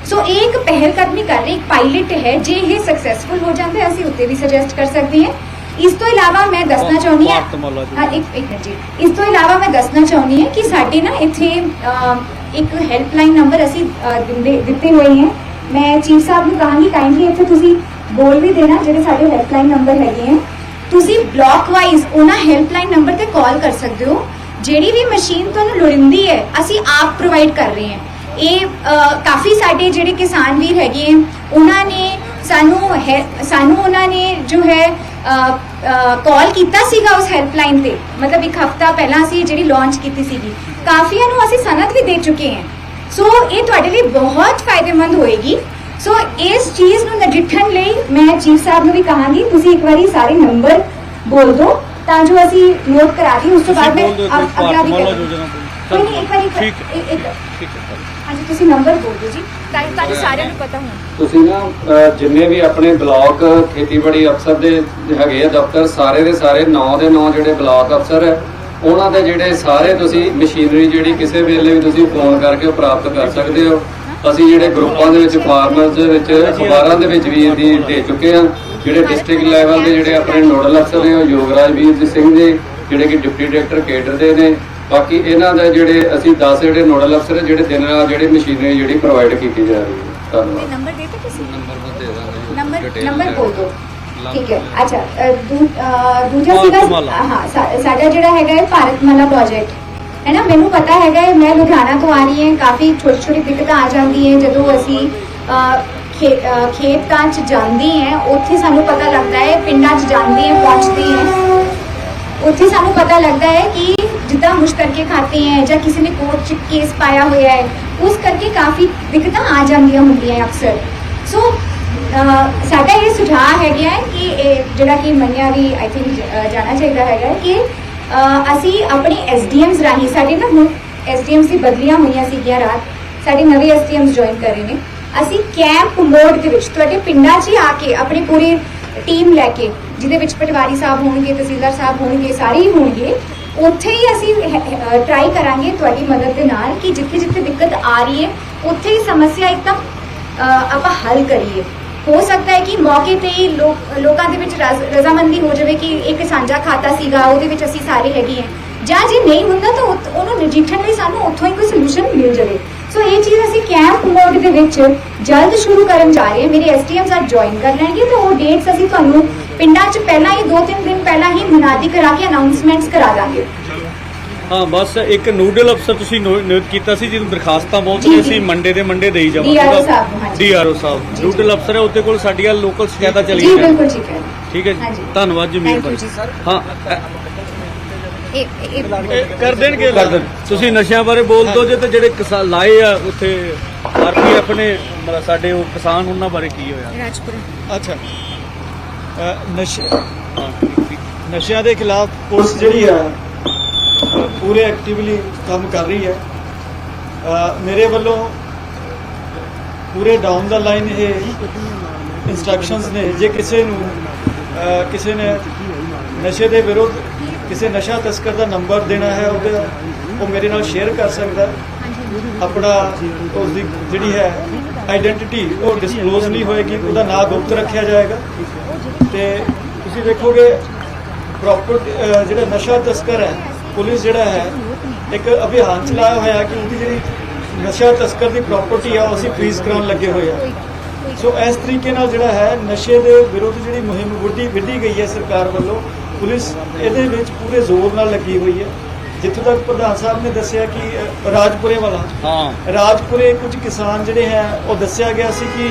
ਸੋ ਇਹ ਇੱਕ ਪਹਿਲ ਕਦਮੀ ਕਰ ਰਹੀ ਇੱਕ ਪਾਇਲਟ ਹੈ ਜੇ ਇਹ ਸਕਸੈਸਫੁਲ ਹੋ ਜਾਂਦਾ ਅਸੀਂ ਉੱਤੇ ਵੀ ਸੁਜੈਸਟ ਕਰ ਸਕਦੇ ਹਾਂ। ਇਸ ਤੋਂ ਇਲਾਵਾ ਮੈਂ ਦੱਸਣਾ ਚਾਹੁੰਦੀ ਹਾਂ ਇੱਕ ਇੱਕ ਮਿੰਟ ਜੀ। ਇਸ ਤੋਂ ਇਲਾਵਾ ਮੈਂ ਦੱਸਣਾ ਚਾਹੁੰਦੀ ਹਾਂ ਕਿ ਸਾਡੇ ਨਾ ਇੱਥੇ ਇੱਕ ਹੈਲਪਲਾਈਨ ਨੰਬਰ ਅਸੀਂ ਦਿੱਤੇ ਹੋਏ ਹੈ। ਮੈਂ ਚੀਫ ਸਾਹਿਬ ਨੂੰ ਕਹਾਂਗੀ ਕਾਈਂਡਲੀ ਇੱਥੇ ਤੁਸੀਂ ਬੋਲ ਵੀ ਦੇਣਾ ਜਿਹੜੇ ਸਾਡੇ ਹੈਲਪਲਾਈਨ ਨੰਬਰ ਹੈਗੇ ਹੈ। ਤੁਸੀਂ ਬਲਾਕ ਵਾਈਜ਼ ਉਹਨਾਂ ਹੈਲਪਲਾਈਨ ਨੰਬਰ ਤੇ ਕਾਲ ਕਰ ਸਕਦੇ ਹੋ। ਜਿਹੜੀ ਵੀ ਮਸ਼ੀਨ ਤੁਹਾਨੂੰ ਲੋੜਿੰਦੀ ਹੈ, ਅਸੀਂ ਆਪ ਪ੍ਰੋਵਾਈਡ ਕਰ ਰਹੇ ਹਾਂ। ਇਹ ਕਾਫੀ ਸਾਡੇ ਜਿਹੜੇ ਕਿਸਾਨ ਵੀਰ ਹੈਗੇ ਹੈ ਉਹਨਾਂ ਨੇ ਸਾਨੂੰ ਹੈ, ਸਾਨੂੰ ਉਹਨਾਂ ਨੇ ਜੋ ਹੈ ਕਾਲ ਕੀਤਾ ਸੀਗਾ ਉਸ ਹੈਲਪਲਾਈਨ ਤੇ। ਮਤਲਬ ਇੱਕ ਹਫਤਾ ਪਹਿਲਾਂ ਅਸੀਂ ਜਿਹੜੀ ਲਾਂਚ ਕੀਤੀ ਸੀਗੀ। ਕਾਫੀਆਂ ਨੂੰ ਅਸੀਂ ਸਨਦ ਵੀ ਦੇ ਚੁੱਕੇ ਹਾਂ। ਸੋ ਇਹ ਤੁਹਾਡੇ ਲਈ ਬਹੁਤ ਫਾਇਦੇਮੰਦ ਹੋਏਗੀ। ਸੋ ਇਸ ਚੀਜ਼ ਨੂੰ ਨਜਿੱਠਣ ਲਈ ਮੈਂ ਚੀਫ ਸਾਹਿਬ ਨੂੰ ਵੀ ਕਹਾਂਗੀ ਤੁਸੀਂ ਇੱਕ ਵਾਰੀ ਸਾਰੇ ਨੰਬਰ ਬੋਲ ਦਿਓ ਤਾਂ ਜੋ ਅਸੀਂ ਨੋਟ ਕਰਾ ਦੀ ਉਸ ਤੋਂ ਬਾਅਦ ਮੈਂ ਅਗਲਾ ਵੀ ਕਰਾਂਗੀ। ਕੋਈ ਨਹੀਂ ਇੱਕ ਵਾਰੀ ਠੀਕ ਇੱਕ- ਠੀਕ ਹੈ ਹਾਂਜੀ ਤੁਸੀਂ ਨੰਬਰ ਬੋਲ ਦਿਓ ਜੀ ਤਾਂ ਤਾਂ ਕਿ ਸਾਰਿਆਂ ਨੂੰ ਪਤਾ ਹੋਣ ਤੁਸੀਂ ਨਾ ਜਿੰਨੇ ਵੀ ਆਪਣੇ ਬਲਾਕ ਖੇਤੀਬਾੜੀ ਅਫਸਰ ਦੇ ਹੈਗੇ ਆ ਦਫ਼ਤਰ ਸਾਰੇ ਦੇ ਸਾਰੇ 9 ਦੇ 9 ਜਿਹੜੇ ਬਲਾਕ ਅਫਸਰ ਹੈ ਉਹਨਾਂ ਦੇ ਜਿਹੜੇ ਸਾਰੇ ਤੁਸੀਂ ਮਸ਼ੀਨਰੀ ਜਿਹੜੀ ਕਿਸੇ ਵੇਲੇ ਵੀ ਤੁਸੀਂ ਫੋਨ ਕਰਕੇ ਪ੍ਰਾਪਤ ਕਰ ਸਕਦੇ ਹੋ ਅਸੀਂ ਜਿਹੜੇ ਗਰੁੱਪਾਂ ਦੇ ਵਿੱਚ ਫਾਰਮਰਸ ਦੇ ਵਿੱਚ ਅਖਬਾਰਾਂ ਦੇ ਵਿੱਚ ਵੀ ਇਹਦੀ ਦੇ ਚੁੱਕੇ ਆ ਜਿਹੜੇ ਡਿਸਟ੍ਰਿਕਟ ਲੈਵਲ ਦੇ ਜਿਹੜੇ ਆਪਣੇ ਨੋਡਲ ਅਫਸਰ ਨੇ ਉਹ ਯੋਗਰਾਜ ਵੀਰ ਸਿੰਘ ਜੀ ਜਿਹੜੇ ਕਿ ਡਿਪਟੀ ਡਾਇਰੈਕਟਰ ਕੇਡਰ ਦੇ ਨੇ। ਬਾਕੀ ਇਹਨਾਂ ਦੇ ਜਿਹੜੇ ਅਸੀਂ 10 ਜਿਹੜੇ ਨੋਡਲ ਅਫਸਰ ਜਿਹੜੇ ਦਿਨ ਰਾਤ ਜਿਹੜੀ ਮਸ਼ੀਨਰੀ ਜਿਹੜੀ ਪ੍ਰੋਵਾਈਡ ਕੀਤੀ ਜਾ ਰਹੀ ਹੈ। ਧੰਨਵਾਦ। ਨੰਬਰ ਦੇ ਤਾ ਤੁਸੀਂ? ਨੰਬਰ ਦੇ ਦਾਂਗੇ ਨੰਬਰ ਨੰਬਰ ਬੋਲ ਦਿਓ। ਠੀਕ ਹੈ। ਅੱਛਾ ਦੂਜਾ ਸੀਗਾ। ਹਾਂ ਸਾਡਾ ਜਿਹੜਾ ਹੈਗਾ ਹੈ ਭਾਰਤਮਾਲਾ ਪ੍ਰੋਜੈਕਟ ਹੈ ਨਾ, ਮੈਨੂੰ ਪਤਾ ਹੈਗਾ ਹੈ, ਮੈਂ ਲੁਧਿਆਣਾ ਤੋਂ ਆ ਰਹੀ ਹਾਂ, ਕਾਫੀ ਛੋਟੀ ਛੋਟੀ ਦਿੱਕਤਾਂ ਆ ਜਾਂਦੀ ਹੈ, ਜਦੋਂ ਅਸੀਂ ਖੇ- ਖੇਤਾਂ 'ਚ ਜਾਂਦੀ ਹੈ, ਉੱਥੇ ਸਾਨੂੰ ਪਤਾ ਲੱਗਦਾ ਹੈ, ਪਿੰਡਾਂ 'ਚ ਜਾਂਦੇ ਹੈ, ਪਹੁੰਚਦੀ ਹੈ। ਉੱਥੇ ਸਾਨੂੰ ਪਤਾ ਲੱਗਦਾ ਹੈ ਕਿ ਜਿੱਦਾਂ ਮੁਸ਼ਤਰਕੇ ਖਾਤੇ ਹੈ ਜਾਂ ਕਿਸੇ ਨੇ ਕੋਰਟ 'ਚ ਕੇਸ ਪਾਇਆ ਹੋਇਆ ਹੈ, ਉਸ ਕਰਕੇ ਕਾਫੀ ਦਿੱਕਤਾਂ ਆ ਜਾਂਦੀਆਂ ਹੁੰਦੀਆਂ ਅਕਸਰ। ਸੋ ਸਾਡਾ ਇਹ ਸੁਝਾਅ ਹੈਗਾ ਹੈ ਕਿ ਇਹ ਜਿਹੜਾ ਕਿ ਮੰਨਿਆ ਵੀ ਆਈ ਥਿੰਕ ਜਾਣਾ ਚਾਹੀਦਾ ਹੈਗਾ ਕਿ ਅਸੀਂ ਆਪਣੇ ਐਸਡੀਐਮਸ ਰਾਹੀਂ, ਸਾਡੇ ਨਾ ਹੁਣ ਐਸਡੀਐਮਸ ਦੀ ਬਦਲੀਆਂ ਹੋਈਆਂ ਸੀਗੀਆਂ ਰਾਤ, ਸਾਡੇ ਨਵੇਂ ਐਸਡੀਐਮਸ ਜੁਆਇਨ ਕਰ ਰਹੇ ਨੇ। ਅਸੀਂ ਕੈਂਪ ਮੋਡ ਦੇ ਵਿੱਚ, ਤੁਹਾਡੇ ਪਿੰਡਾਂ 'ਚ ਹੀ ਆ ਕੇ ਆਪਣੀ ਪੂਰੀ ਟੀਮ ਲੈ ਕੇ, ਜਿਹਦੇ ਵਿੱਚ ਪਟਵਾਰੀ ਸਾਹਿਬ ਹੋਣਗੇ, ਤਹਿਸੀਲਦਾਰ ਸਾਹਿਬ ਹੋਣਗੇ, ਸਾਰੇ ਹੀ ਹੋਣਗੇ, ਉੱਥੇ ਹੀ ਅਸੀਂ ਟਰਾਈ ਕਰਾਂਗੇ ਤੁਹਾਡੀ ਮਦਦ ਦੇ ਨਾਲ ਕਿ ਜਿੱਥੇ ਜਿੱਥੇ ਦਿੱਕਤ ਆ ਰਹੀ ਹੈ, ਉੱਥੇ ਹੀ ਸਮੱਸਿਆ ਇੱਕਦਮ ਆਪਾਂ ਹੱਲ ਕਰੀਏ। ਹੋ ਸਕਦਾ ਹੈ ਕਿ ਮੌਕੇ ਤੇ ਹੀ ਲੋਕਾਂ ਦੇ ਵਿੱਚ ਰਜ਼ਾਮੰਦੀ ਹੋ ਜਾਵੇ ਕਿ ਇੱਕ ਸਾਂਝਾ ਖਾਤਾ ਸੀਗਾ, ਉਹਦੇ ਵਿੱਚ ਅਸੀਂ ਸਾਰੇ ਹੈਗੇ ਹਾਂ। ਜਾਂ ਜੇ ਨਹੀਂ ਹੁੰਦਾ ਤਾਂ ਉਹਨੂੰ ਨਜਿੱਠਣ ਲਈ ਸਾਨੂੰ ਉੱਥੋਂ ਹੀ ਕੋਈ ਸੋਲੂਸ਼ਨ ਮਿਲ ਜਾਵੇ। ਸੋ ਇਹ ਚੀਜ਼ ਅਸੀਂ ਕੈਂਪ ਮੋਡ ਦੇ ਵਿੱਚ ਜਲਦ ਸ਼ੁਰੂ ਕਰਨ ਜਾ ਰਹੇ ਹਾਂ। ਮੇਰੇ ਐਸਟੀਐਮਸ ਅੱਜ ਜੁਆਇਨ ਕਰ ਲੈਣਗੇ ਤੇ ਉਹ ਡੇਟਸ ਅਸੀਂ ਤੁਹਾਨੂੰ ਪਿੰਡਾਂ 'ਚ ਪਹਿਲਾਂ ਹੀ 2-3 ਦਿਨ ਪਹਿਲਾਂ ਹੀ ਮੁਨਾਦੀ ਕਰਾ ਕੇ ਅਨਾਉਂਸਮੈਂਟਸ ਕਰਾ ਦਾਂਗੇ। ਹਾਂ ਬਸ ਇੱਕ ਨੂਡਲ ਅਫਸਰ ਤੁਸੀਂ ਨੋ- ਨਿਯੁਕਤ ਕੀਤਾ ਸੀ ਜਿਹਨੂੰ ਦਰਖਾਸਤਾਂ ਬਹੁਤ ਜੀ, ਨੇ ਜੀ। ਅਸੀਂ ਮੰਡੇ ਦੇ ਮੰਡੇ ਦੇਈ ਜਾਵਾਂਗੇ। DRO ਸਾਹਿਬ ਹਾਂਜੀ। ਡੀਆਰਓ ਸਾਹਿਬ ਜੀ, ਨੂਡਲ ਅਫਸਰ ਹੈ ਉਹਦੇ ਕੋਲ ਸਾਡੀਆਂ ਲੋਕਲ ਸ਼ਿਕਾਇਤਾਂ ਜੀ ਚਲੀਆਂ ਬਿਲਕੁਲ ਠੀਕ ਹੈ। ਠੀਕ ਹੈ ਹਾਂਜੀ। ਜੀ ਧੰਨਵਾਦ ਜੀ Thank you ਜੀ, sir. ਹਾਂ ਇਹ ਇਹ ਇਹ ਕਰ ਦੇਣਗੇ? ਕਰ ਦੇਣ। ਤੁਸੀਂ ਨਸ਼ਿਆਂ ਬਾਰੇ ਬੋਲ ਦਿਓ ਜੇ ਤੇ ਜਿਹੜੇ ਕਿਸਾਨ ਲਾਏ ਆ ਉੱਥੇ ਆਰਪੀਐਫ ਨੇ ਮਤਲਬ ਸਾਡੇ ਉਹ ਕਿਸਾਨ ਉਹਨਾਂ ਬਾਰੇ ਕੀ ਹੋਇਆ? ਰਾਜਪੁਰਾ। ਅੱਛਾ। ਅ, ਨਸ਼ੇ ਨਸ਼ਿਆਂ ਦੇ ਖਿਲਾਫ ਪੁਲਿਸ ਜਿਹੜੀ ਹੈ ਅ, ਪੂਰੇ ਐਕਟਿਵਲੀ ਕੰਮ ਕਰ ਰਹੀ ਹੈ। ਮੇਰੇ ਵੱਲੋਂ ਪੂਰੇ ਡਾਊਨ ਦਾ ਲਾਈਨ ਇਹ ਇਨਸਟਰਕਸ਼ਨਸ ਨੇ। ਜੇ ਕਿਸੇ ਨੂੰ ਕਿਸੇ ਨੇ ਨਸ਼ੇ ਦੇ ਵਿਰੁੱਧ ਕਿਸੇ ਨਸ਼ਾ ਤਸਕਰ ਦਾ ਨੰਬਰ ਦੇਣਾ ਹੈ ਉਹਦੇ ਉਹ ਮੇਰੇ ਨਾਲ ਸ਼ੇਅਰ ਕਰ ਸਕਦਾ ਆਪਣਾ ਉਸ ਦੀ ਜਿਹੜੀ ਹੈ ਆਇਡੈਂਟੀਟੀ ਉਹ ਡਿਸਕਲੋਜ਼ ਨਹੀਂ ਹੋਏਗੀ, ਉਹਦਾ ਨਾਂ ਗੁਪਤ ਰੱਖਿਆ ਜਾਏਗਾ। ਤੇ ਤੁਸੀਂ ਦੇਖੋਗੇ ਪ੍ਰੋਪਰ ਜਿਹੜਾ ਨਸ਼ਾ ਤਸਕਰ ਹੈ ਪੁਲਿਸ ਜਿਹੜਾ ਹੈ ਇੱਕ ਅਭਿਆਨ ਚਲਾਇਆ ਹੋਇਆ ਕਿ ਉਹਦੀ ਜਿਹੜੀ ਨਸ਼ਾ ਤਸਕਰ ਦੀ ਪ੍ਰਾਪਰਟੀ ਆ ਉਹ ਅਸੀਂ ਫ੍ਰੀਜ਼ ਕਰਾਉਣ ਲੱਗੇ ਹੋਏ ਆ। ਸੋ ਇਸ ਤਰੀਕੇ ਨਾਲ ਜਿਹੜਾ ਹੈ ਨਸ਼ੇ ਦੇ ਵਿਰੁੱਧ ਜਿਹੜੀ ਮੁਹਿੰਮ ਵਿੱਢੀ ਵਿੱਢੀ ਗਈ ਹੈ ਸਰਕਾਰ ਵੱਲੋਂ ਪੁਲਿਸ ਇਹਦੇ ਵਿੱਚ ਪੂਰੇ ਜ਼ੋਰ ਨਾਲ ਲੱਗੀ ਹੋਈ ਹੈ। ਜਿੱਥੋਂ ਤੱਕ ਪ੍ਰਧਾਨ ਸਾਹਿਬ ਨੇ ਦੱਸਿਆ ਕਿ ਰਾਜਪੁਰੇ ਵਾਲਾ ਹਾਂ। ਰਾਜਪੁਰੇ ਕੁਝ ਕਿਸਾਨ ਜਿਹੜੇ ਹੈ ਉਹ ਦੱਸਿਆ ਗਿਆ ਸੀ ਕਿ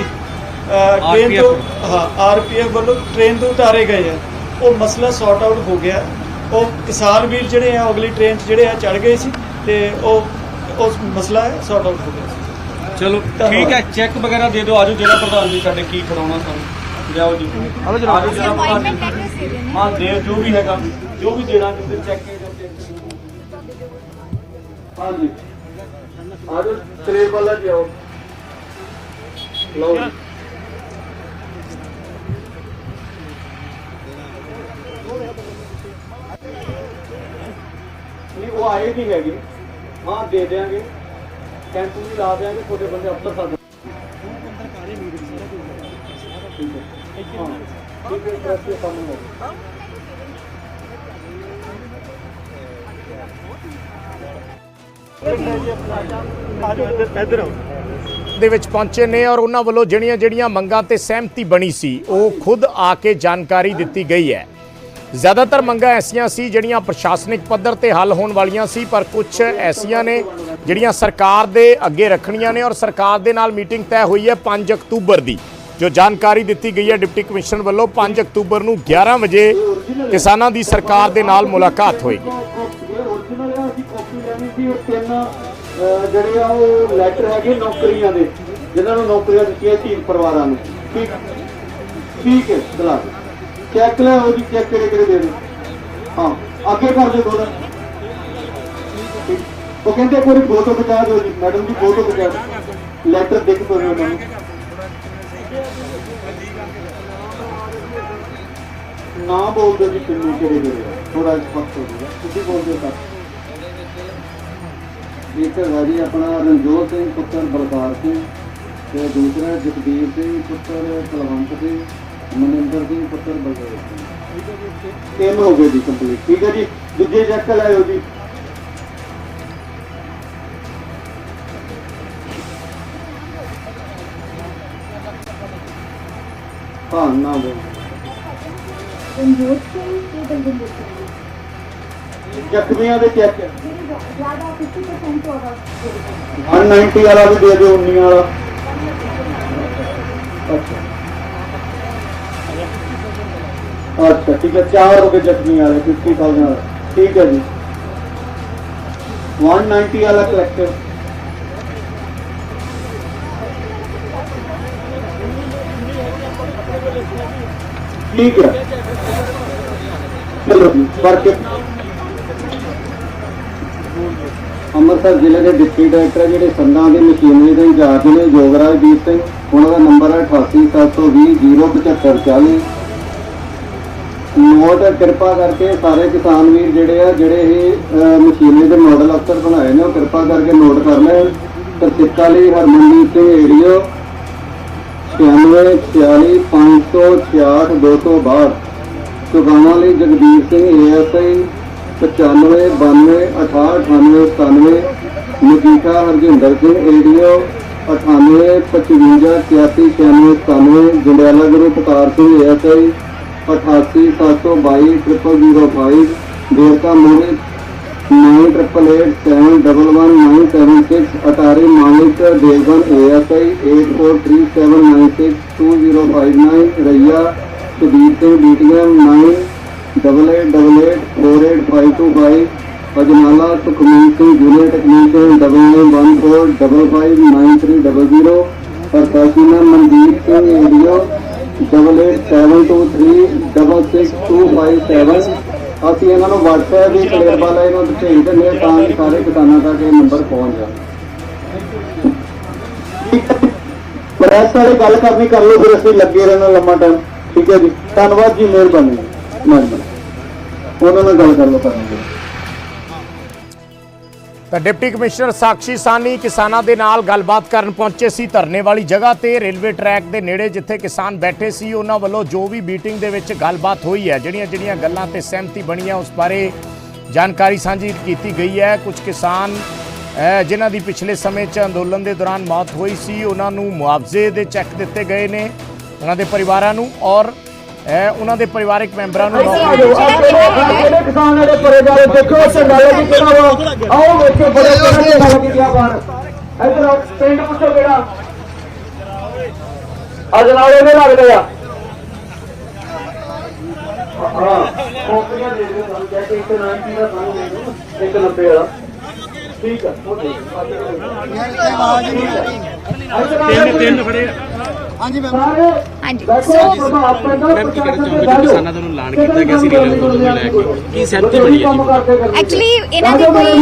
ਟ੍ਰੇਨ ਤੋਂ ਹਾਂ ਆਰਪੀਐਫ ਵੱਲੋਂ ਟ੍ਰੇਨ ਤੋਂ ਉਤਾਰੇ ਗਏ ਆ। ਉਹ ਮਸਲਾ ਸੌਟ ਆਊਟ ਹੋ ਗਿਆ। ਉਹ ਕਿਸਾਨ ਵੀਰ ਜਿਹੜੇ ਆ ਅਗਲੀ ਟ੍ਰੇਨ 'ਚ ਜਿਹੜੇ ਆ ਚੜ ਗਏ ਸੀ ਤੇ ਉਹ ਉਸ ਮਸਲਾ ਹੈ ਸੌਟ ਆਊਟ ਹੋ ਗਿਆ ਸੀ। ਚਲੋ ਠੀਕ ਹੈ ਚੈੱਕ ਵਗੈਰਾ ਦੇ ਦਿਓ ਆਜੋ ਜਿਹੜਾ ਪ੍ਰਧਾਨ ਜੀ ਸਾਡੇ ਕੀ ਖੜਾਉਣਾ ਸਾਨੂੰ। ਜਾਓ ਜੀ। ਆਜੋ ਜਰਾ ਪ੍ਰਧਾਨ ਜੀ। ਹਾਂ ਦੇ ਜੋ ਵੀ ਹੈਗਾ ਜੋ ਵੀ ਦੇਣਾ ਕਿਸੇ ਚੈੱਕ ਹਾਂ ਜੀ ਆਜੋ ਤਰੇ ਵਾਲਾ ਜੀ ਆਓ ਲਓ ਆਏ ਨਹੀਂ ਹੈਗੇ। ਹਾਂ, ਦੇ ਦੇਾਂਗੇ ਕੈਂਪ ਵੀ ਲਾ ਦੇਾਂਗੇ ਤੁਹਾਡੇ ਬੰਦੇ ਅਫਸਰ ਸਾਡੇ ਇੱਧਰ ਆਓ ਦੇ ਵਿੱਚ ਪਹੁੰਚੇ ਨੇ ਔਰ ਉਹਨਾਂ ਵੱਲੋਂ ਜਿਹੜੀਆਂ ਜਿਹੜੀਆਂ ਮੰਗਾਂ ਤੇ ਸਹਿਮਤੀ ਬਣੀ ਸੀ, ਉਹ ਖੁਦ ਆ ਕੇ ਜਾਣਕਾਰੀ ਦਿੱਤੀ ਗਈ ਹੈ। ਜ਼ਿਆਦਾਤਰ ਮੰਗਾਂ ਐਸੀਆਂ ਸੀ ਜਿਹੜੀਆਂ ਪ੍ਰਸ਼ਾਸਨਿਕ ਪੱਧਰ ਤੇ ਹੱਲ ਹੋਣ ਵਾਲੀਆਂ ਸੀ, ਪਰ ਕੁਝ ਐਸੀਆਂ ਨੇ ਜਿਹੜੀਆਂ ਸਰਕਾਰ ਦੇ ਅੱਗੇ ਰੱਖਣੀਆਂ ਨੇ ਔਰ ਸਰਕਾਰ ਦੇ ਨਾਲ ਮੀਟਿੰਗ ਤੈਅ ਹੋਈ ਹੈ 5 ਅਕਤੂਬਰ ਦੀ, ਜੋ ਜਾਣਕਾਰੀ ਦਿੱਤੀ ਗਈ ਹੈ ਡਿਪਟੀ ਕਮਿਸ਼ਨਰ ਵੱਲੋਂ 5 ਅਕਤੂਬਰ ਨੂੰ 11 ਵਜੇ ਕਿਸਾਨਾਂ ਦੀ ਸਰਕਾਰ ਦੇ ਨਾਲ ਮੁਲਾਕਾਤ ਹੋਏਗੀ। ਜਿਹੜੇ ਆ ਉਹ ਲੈਟਰ ਹੈਗੇ ਨੌਕਰੀਆਂ ਦੇ ਜਿਨ੍ਹਾਂ ਨੂੰ ਨੌਕਰੀਆਂ ਦਿੱਤੀਆਂ ਤਿੰਨ ਪਰਿਵਾਰਾਂ ਨੂੰ ਠੀਕ ਠੀਕ ਹੈ ਚਲਾ ਚੈੱਕ ਲੈ ਉਹਦੀ ਚੈੱਕ ਕਿਹੜੇ ਕਿਹੜੇ ਦੇ ਦੇ ਹਾਂ, ਅੱਗੇ ਕਰ ਦਿਓ ਦੋਨਾਂ। ਉਹ ਕਹਿੰਦੇ ਕੋਈ ਫੋਟੋ ਬਚਾ ਦਿਓ ਜੀ, ਮੈਡਮ ਜੀ ਫੋਟੋ ਬਚਾ ਦਿਓ। ਲੈਟਰ ਦੇਖ ਦੋ ਉਹਨਾਂ ਨੂੰ ਨਾ ਬੋਲ ਦਿਓ ਜੀ ਕਿੰਨੇ ਕਿਹੜੇ ਕਿਹੜੇ ਥੋੜਾ ਸਪਸ਼ਟ ਹੋ ਜਾਊਗਾ। ਤੁਸੀਂ ਬੋਲ ਤਾਂ। ਇੱਕ ਹੈਗਾ ਜੀ ਆਪਣਾ ਰਣਜੋਤ ਸਿੰਘ, ਪੁੱਤਰ ਬਲਕਾਰ ਸਿੰਘ ਤੇ ਦੂਸਰਾ ਜਗਦੀਰ ਸਿੰਘ, ਪੁੱਤਰ ਕੁਲਵੰਤ ਸਿੰਘ। ਮਨਿੰਦਰ ਸਿੰਘ ਪੁੱਤਰ ਬਲਦੇਵ ਤਿੰਨ ਹੋ ਗਏ ਜੀ ਕੰਪਲੀਟ ਠੀਕ ਹੈ ਜੀ? ਦੂਜੇ ਚੈੱਕ ਲਾਇਓ ਜੀ। ਹਾਂ ਨਾ ਬੋਲ। ਰਣਜੋਤ ਸਿੰਘ ਤੇ ਬਲਜਿੰਦਰ ਸਿੰਘ। ਜ਼ਖਮੀਆਂ ਦੇ ਚੈੱਕ। ਜ਼ਿਆਦਾ 50% ਤੋਂ ਅਗਰ 190 ਵਾਲਾ ਵੀ ਦੇ ਦਿਓ 19 ਵਾਲਾ। ਅੱਛਾ। ਅੱਛਾ, ਠੀਕ ਹੈ, ਚਾਰ ਹੋ ਗਏ ਜ਼ਖਮੀ ਵਾਲੇ 50000 ਵਾਲਾ। ਠੀਕ ਹੈ ਜੀ। 190 ਵਾਲਾ ਕਲੈਕਟਰ ਠੀਕ ਹੈ। ਚਲੋ ਜੀ, ਵਰਕ ਅੰਮ੍ਰਿਤਸਰ ਜ਼ਿਲ੍ਹੇ ਦੇ ਡਿਪਟੀ ਡਾਇਰੈਕਟਰ ਜਿਹੜੇ ਸੰਦਾਂ ਦੇ ਮਸ਼ੀਨਰੀ ਦੇ ਇੰਚਾਰਜ ਨੇ ਯੋਗਰਾਜਦੀਪ ਸਿੰਘ। ਉਹਨਾਂ ਦਾ ਨੰਬਰ ਹੈ 8872007540 ਨੋਟ ਕਿਰਪਾ ਕਰਕੇ ਸਾਰੇ ਕਿਸਾਨ ਵੀਰ ਜਿਹੜੇ ਆ ਜਿਹੜੇ ਇਹ ਅਹ, ਮਸ਼ੀਨਰੀ ਦੇ ਮਾਡਲ ਅਫਸਰ ਬਣਾਏ ਨੇ ਉਹ ਕਿਰਪਾ ਕਰਕੇ ਨੋਟ ਕਰ ਲੈਣ। ਤਰਸਿੱਕਾ ਲਈ ਹਰਮਨਦੀਪ ਸਿੰਘ ਏਡੀਓ 96 46 566 262 ਸੁਗਾਵਾਂ ਲਈ ਜਗਦੀਪ ਸਿੰਘ ਏਐਸਆਈ अठासी, सात सौ बाईस triple zero five Devta Mohit nine triple eight seven double one nine seven six Attari Malik Devgan A S I eight four three seven nine six two zero five nine Raiya, Sudeep Singh D T M nine double eight double eight four eight five two five Ajnala Sukhmeet Singh junior technician double nine one four double five nine three double zero और काशीना Mandeep Singh audio 8872366257 ਅਸੀਂ ਇਹਨਾਂ ਨੂੰ WhatsApp ਵੀ clear ਵਾਲਾ ਨੂੰ ਭੇਜ ਦਿੰਦੇ ਤਾਂ ਕਿ ਸਾਰੇ ਕਿਸਾਨਾਂ ਤੱਕ ਇਹ ਨੰਬਰ ਪਹੁੰਚ ਜਾਵੇ ਪ੍ਰੈਸ ਵਾਲੇ ਗੱਲ ਕਰਨੀ ਕਰ ਲਓ, ਫਿਰ ਅਸੀਂ ਲੱਗੇ ਰਹਿਣਾ ਲੰਮਾ ਟਾਈਮ ਠੀਕ ਹੈ ਜੀ। ਧੰਨਵਾਦ ਜੀ, ਮਿਹਰਬਾਨੀ। ਮਿਹਰਬਾਨੀ ਉਹਨਾਂ ਨਾਲ ਗੱਲ ਕਰ ਲਓ ਕਰਾਂਗੇ ਤਾਂ ਡਿਪਟੀ ਕਮਿਸ਼ਨਰ ਸਾਕਸ਼ੀ ਸਾਨੀ ਕਿਸਾਨਾਂ ਦੇ ਨਾਲ ਗੱਲਬਾਤ ਕਰਨ ਪਹੁੰਚੇ ਸੀ ਧਰਨੇ ਵਾਲੀ ਜਗ੍ਹਾ ਤੇ ਰੇਲਵੇ ਟਰੈਕ ਦੇ ਨੇੜੇ ਜਿੱਥੇ ਕਿਸਾਨ ਬੈਠੇ ਸੀ। ਉਹਨਾਂ ਵੱਲੋਂ ਜੋ ਵੀ ਮੀਟਿੰਗ ਦੇ ਵਿੱਚ ਗੱਲਬਾਤ ਹੋਈ ਹੈ ਜਿਹੜੀਆਂ ਜਿਹੜੀਆਂ ਗੱਲਾਂ ਤੇ ਸਹਿਮਤੀ ਬਣੀ ਹੈ ਉਸ ਬਾਰੇ ਜਾਣਕਾਰੀ ਸਾਂਝੀ ਕੀਤੀ ਗਈ ਹੈ। ਕੁਝ ਕਿਸਾਨ ਜਿਨ੍ਹਾਂ ਦੀ ਪਿਛਲੇ ਸਮੇਂ 'ਚ ਅੰਦੋਲਨ ਦੇ ਦੌਰਾਨ ਮੌਤ ਹੋਈ ਸੀ, ਉਹਨਾਂ ਨੂੰ ਮੁਆਵਜ਼ੇ ਦੇ ਚੈੱਕ ਦਿੱਤੇ ਗਏ ਨੇ, ਉਹਨਾਂ ਦੇ ਪਰਿਵਾਰਾਂ ਨੂੰ ਔਰ ਅਹ, ਉਹਨਾਂ ਦੇ ਪਰਿਵਾਰਕ ਮੈਂਬਰਾਂ ਨੂੰ ਜਿਹੜੇ ਕਿਸਾਨ ਜਿਹੜੇ ਪਰੇ ਜਾ ਰਹੇ ਦੇਖੋ ਝੰਡਾ ਲੈ ਕੇ ਕਿਹੜਾ ਵਾ ਆਓ ਵੇਖੋ ਬੜੇ ਕਿਹੜਾ ਝੰਡਾ ਲੈ ਕੇ ਗਿਆ ਬਾਹਰ ਇੱਧਰ ਆਓ ਪਿੰਡ ਪੁੱਛੋ ਕਿਹੜਾ। ਅੱਜ ਨਾਲੇ ਨੇ ਲੱਗਦੇ ਆ? ਹਾਂ ਕੋਪੀਆਂ ਦੇ ਦਿਓ ਸਾਨੂੰ ਜੈਸੇ ਇੱਕ 90 ਦਾ ਸਾਨੂੰ ਦੇ ਦਿਓ ਇੱਕ 90 ਵਾਲਾ। ਠੀਕ ਆ ਦੇ ਤਿੰਨ ਤਿੰਨ ਫੜੇ ਹਾਂਜੀ ਮੈਂ ਹਾਂਜੀ। ਦੇਖੋ ਸੋ ਪ੍ਰਭਾਵ ਪੈਂਦਾ ਮੈਮ ਕੀ ਕਹਿਣਾ ਚਾਹੋਗੇ? ਜੋ ਕਿਸਾਨਾਂ ਦਾ ਐਲਾਨ ਕੀਤਾ ਗਿਆ ਸੀ ਰੇਲਵੇ ਨੂੰ ਲੈ ਕੇ ਕੀ ਸਹਿਮਤੀ ਬਣੀ ਹੈ ਐਕਚੁਅਲੀ ਇਹਨਾਂ ਦੇ ਕੋਈ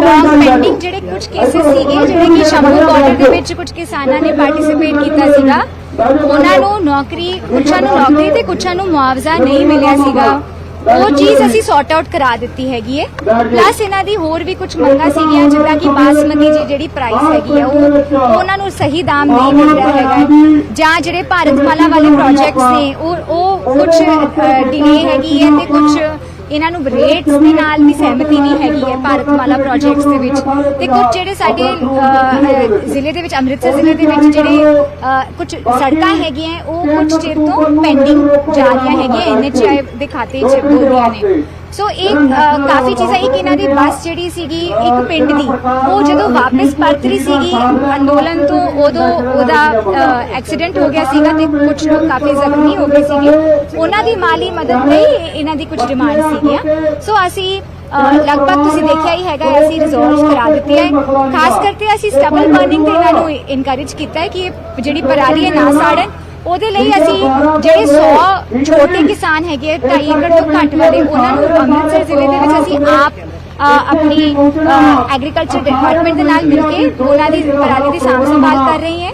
ਲੌਂਗ ਪੈਂਡਿੰਗ ਜਿਹੜੇ ਕੁਝ ਕੇਸਿਸ ਸੀਗੇ ਜਿਹੜੇ ਕਿ ਸ਼ੰਭੂ ਬਾਰਡਰ ਦੇ ਵਿੱਚ ਕੁਝ ਕਿਸਾਨਾਂ ਨੇ ਪਾਰਟਿਸਿਪੇਟ ਕੀਤਾ ਸੀਗਾ। ਉਹਨਾਂ ਨੂੰ ਨੌਕਰੀ ਕੁਛਾਂ ਨੂੰ ਨੌਕਰੀ ਤੇ ਕੁਛਾਂ ਨੂੰ ਮੁਆਵਜ਼ਾ ਨਹੀਂ ਮਿਲਿਆ ਸੀਗਾ। ਉਹ ਚੀਜ਼ ਅਸੀਂ ਸੌਟ ਆਊਟ ਕਰਾ ਦਿੱਤੀ ਹੈਗੀ ਹੈ ਪਲੱਸ ਇਹਨਾਂ ਦੀ ਹੋਰ ਵੀ ਕੁਝ ਮੰਗਾਂ ਸੀਗੀਆਂ ਜਿੱਦਾਂ ਕਿ ਬਾਸਮਤੀ ਜੀ ਜਿਹੜੀ ਪ੍ਰਾਈਸ ਹੈਗੀ ਆ ਉਹ ਉਹ ਉਹਨਾਂ ਨੂੰ ਸਹੀ ਦਾਮ ਨਹੀਂ ਮਿਲ ਰਿਹਾ ਹੈਗਾ। ਜਾਂ ਜਿਹੜੇ ਭਾਰਤਮਾਲਾ ਵਾਲੇ ਪ੍ਰੋਜੈਕਟਸ ਨੇ ਉਹ ਉਹ ਕੁਝ ਡਿਲੇ ਹੈਗੀ ਹੈ ਤੇ ਕੁਝ ਇਹਨਾਂ ਨੂੰ ਰੇਟਸ ਦੇ ਨਾਲ ਵੀ ਸਹਿਮਤੀ ਨਹੀਂ ਹੈਗੀ ਹੈ ਭਾਰਤਮਾਲਾ ਪ੍ਰੋਜੈਕਟਸ ਦੇ ਵਿੱਚ। ਤੇ ਕੁਝ ਜਿਹੜੇ ਸਾਡੇ ਜ਼ਿਲ੍ਹੇ ਦੇ ਵਿੱਚ, ਅੰਮ੍ਰਿਤਸਰ ਜ਼ਿਲ੍ਹੇ ਦੇ ਵਿੱਚ ਜਿਹੜੇ ਕੁਝ ਸੜਕਾਂ ਹੈਗੀਆਂ, ਉਹ ਕੁਝ ਚਿਰ ਤੋਂ ਪੈਂਡਿੰਗ ਜਾ ਰਹੀਆਂ ਹੈਗੀਆਂ ਐਨਐਚਆਈ ਦੇ ਖਾਤੇ 'ਚ ਹੋ ਰਹੀਆਂ ਨੇ। ਸੋ ਇਹ ਕਾਫੀ ਚੀਜ਼ਾਂ ਇੱਕ ਇਹਨਾਂ ਦੀ ਬੱਸ ਜਿਹੜੀ ਸੀਗੀ ਇੱਕ ਪਿੰਡ ਦੀ ਉਹ ਜਦੋਂ ਵਾਪਸ ਪਰਤ ਰਹੀ ਸੀਗੀ ਅੰਦੋਲਨ ਤੋਂ ਉਦੋਂ ਉਹਦਾ ਐਕਸੀਡੈਂਟ ਹੋ ਗਿਆ ਸੀਗਾ ਤੇ ਕੁਝ ਲੋਕ ਕਾਫੀ ਜ਼ਖਮੀ ਹੋ ਗਏ ਸੀਗੇ ਉਹਨਾਂ ਦੀ ਮਾਲੀ ਮਦਦ ਲਈ ਇਹਨਾਂ ਦੀ ਕੁਝ ਡਿਮਾਂਡ ਸੀਗੀਆਂ ਸੋ ਅਸੀਂ ਲਗਭਗ ਤੁਸੀਂ ਦੇਖਿਆ ਹੀ ਹੈਗਾ ਅਸੀਂ ਰਿਜ਼ੋਲਵ ਕਰਾ ਦਿੱਤੀ ਹੈ ਖਾਸ ਕਰਕੇ ਅਸੀਂ ਸਟਬਲ ਬਰਨਿੰਗ ਤੇ ਇਹਨਾਂ ਨੂੰ ਇਨਕਰੇਜ ਕੀਤਾ ਹੈ ਕਿ ਇਹ ਜਿਹੜੀ ਪਰਾਲੀ ਹੈ ਨਾ ਸਾੜਨ ਉਹਦੇ ਲਈ ਅਸੀਂ ਜਿਹੜੇ 100 ਛੋਟੇ ਕਿਸਾਨ ਹੈਗੇ 2.5 ਏਕੜ ਤੋਂ ਘੱਟ ਵਾਲੇ ਉਹਨਾਂ ਨੂੰ ਅੰਮ੍ਰਿਤਸਰ ਜ਼ਿਲ੍ਹੇ ਦੇ ਵਿੱਚ ਅਸੀਂ ਆਪ ਆਪਣੀ ਐਗਰੀਕਲਚਰ ਡਿਪਾਰਟਮੈਂਟ ਦੇ ਨਾਲ ਮਿਲ ਕੇ ਉਹਨਾਂ ਦੀ ਪਰਾਲੀ ਦੀ ਸਾਂਭ ਸੰਭਾਲ ਕਰ ਰਹੀ ਹੈ।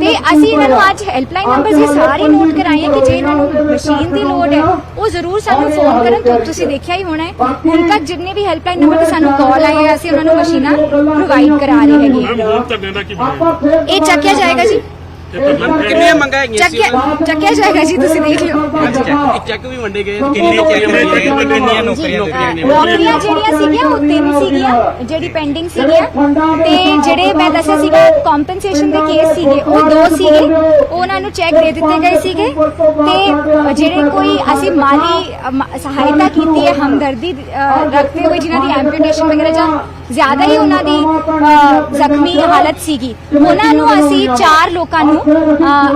ਤੇ ਅਸੀਂ ਇਹਨਾਂ ਨੂੰ ਅੱਜ ਹੈਲਪਲਾਈਨ ਨੰਬਰਸ ਵੀ ਸਾਰੇ ਨੋਟ ਕਰਾਏ ਕਿ ਜੇ ਇਹਨਾਂ ਨੂੰ ਮਸ਼ੀਨ ਦੀ ਲੋੜ ਹੈ ਉਹ ਜ਼ਰੂਰ ਸਾਨੂੰ ਫੋਨ ਕਰਨ ਤਾਂ ਤੁਸੀਂ ਦੇਖਿਆ ਹੀ ਹੋਣਾ ਹੈ ਹੁਣ ਤੱਕ ਜਿੰਨੇ ਵੀ ਹੈਲਪਲਾਈਨ ਨੰਬਰ ਤੇ ਸਾਨੂੰ ਕਾਲ ਆਏ ਹੈ ਅਸੀਂ ਉਹਨਾਂ ਨੂੰ ਮਸ਼ੀਨਾਂ ਪ੍ਰੋਵਾਈਡ ਕਰਾ ਰਹੇ ਹੈਗੇ। ਇਹ ਚੱਕਿਆ ਜਾਏਗਾ ਜੀ। ਕਿੰਨੀਆਂ ਮੰਗਾਂ ਹੈਗੀਆਂ ਸੀ? ਚੱਕਿਆ ਚੱਕਿਆ ਜਾਏਗਾ ਜੀ ਤੁਸੀਂ ਦੇਖ ਲਿਓ। ਇੱਕ ਚੈੱਕ ਵੀ ਵੰਡੇ ਗਏ। ਕਿੰਨੇ ਚੈੱਕ ਵੰਡੇ ਗਏ? ਕਿੰਨੀਆਂ ਨੌਕਰੀਆਂ ਨੌਕਰੀਆਂ ਨੇ ਨੌਕਰੀਆਂ ਜਿਹੜੀਆਂ ਸੀਗੀਆਂ ਉਹ ਤਿੰਨ ਸੀਗੀਆਂ ਜਿਹੜੀ ਪੈਂਡਿੰਗ ਸੀਗੀਆਂ। ਤੇ ਜਿਹੜੇ ਮੈਂ ਦੱਸਿਆ ਸੀਗਾ ਕੰਪਨਸੇਸ਼ਨ ਦੇ ਕੇਸ ਸੀਗੇ ਉਹ ਦੋ ਸੀਗੇ। ਉਹ ਉਹਨਾਂ ਨੂੰ ਚੈੱਕ ਦੇ ਦਿੱਤੇ ਗਏ ਸੀਗੇ। ਤੇ ਜਿਹੜੇ ਕੋਈ ਅਸੀਂ ਮਾਲੀ ਸਹਾਇਤਾ ਕੀਤੀ ਹੈ ਹਮਦਰਦੀ ਰੱਖਦੇ ਹੋਏ ਜਿਨ੍ਹਾਂ ਦੀ ਐਂਪੂਟੇਸ਼ਨ ਵਗੈਰਾ ਜਾਂ ਜ਼ਿਆਦਾ ਹੀ ਉਹਨਾਂ ਦੀ ਜ਼ਖਮੀ ਹਾਲਤ ਸੀਗੀ। ਉਹਨਾਂ ਨੂੰ ਅਸੀਂ ਚਾਰ ਲੋਕਾਂ ਨੂੰ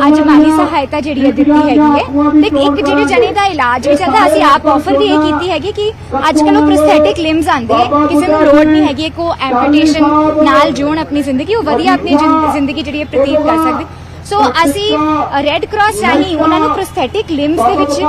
ਅੱਜ ਮਾਲੀ ਸਹਾਇਤਾ ਜਿਹੜੀ ਹੈ ਦਿੱਤੀ ਹੈਗੀ ਹੈ। ਤੇ ਇੱਕ ਜਿਹੜੇ ਜਣੇ ਦਾ ਇਲਾਜ ਵੀ ਚੱਲਦਾ ਅਸੀਂ ਆਪ ਆਫਰ ਵੀ ਇਹ ਕੀਤੀ ਹੈਗੀ ਕਿ ਅੱਜ ਕੱਲ ਉਹ ਪ੍ਰੋਸਥੈਟਿਕ ਲਿੰਬਸ ਆਂਦੇ ਹੈ, ਕਿਸੇ ਨੂੰ ਲੋੜ ਨਹੀਂ ਹੈਗੀ ਕੋ ਐਂਪੂਟੇਸ਼ਨ ਨਾਲ ਜੋਣ ਆਪਣੀ ਜ਼ਿੰਦਗੀ ਉਹ ਵਧੀਆ ਆਪਣੀ ਜ਼ਿੰਦਗੀ ਜਿਹੜੀ ਹੈ ਬਤੀਤ ਕਰ ਸਕਦੇ। ਸੋ ਅਸੀਂ ਰੈੱਡ ਕਰਾਸ ਰਾਹੀਂ ਉਹਨਾਂ ਨੂੰ ਪ੍ਰੋਸਥੈਟਿਕ ਲਿੰਬਸ ਦੇ ਵਿੱਚ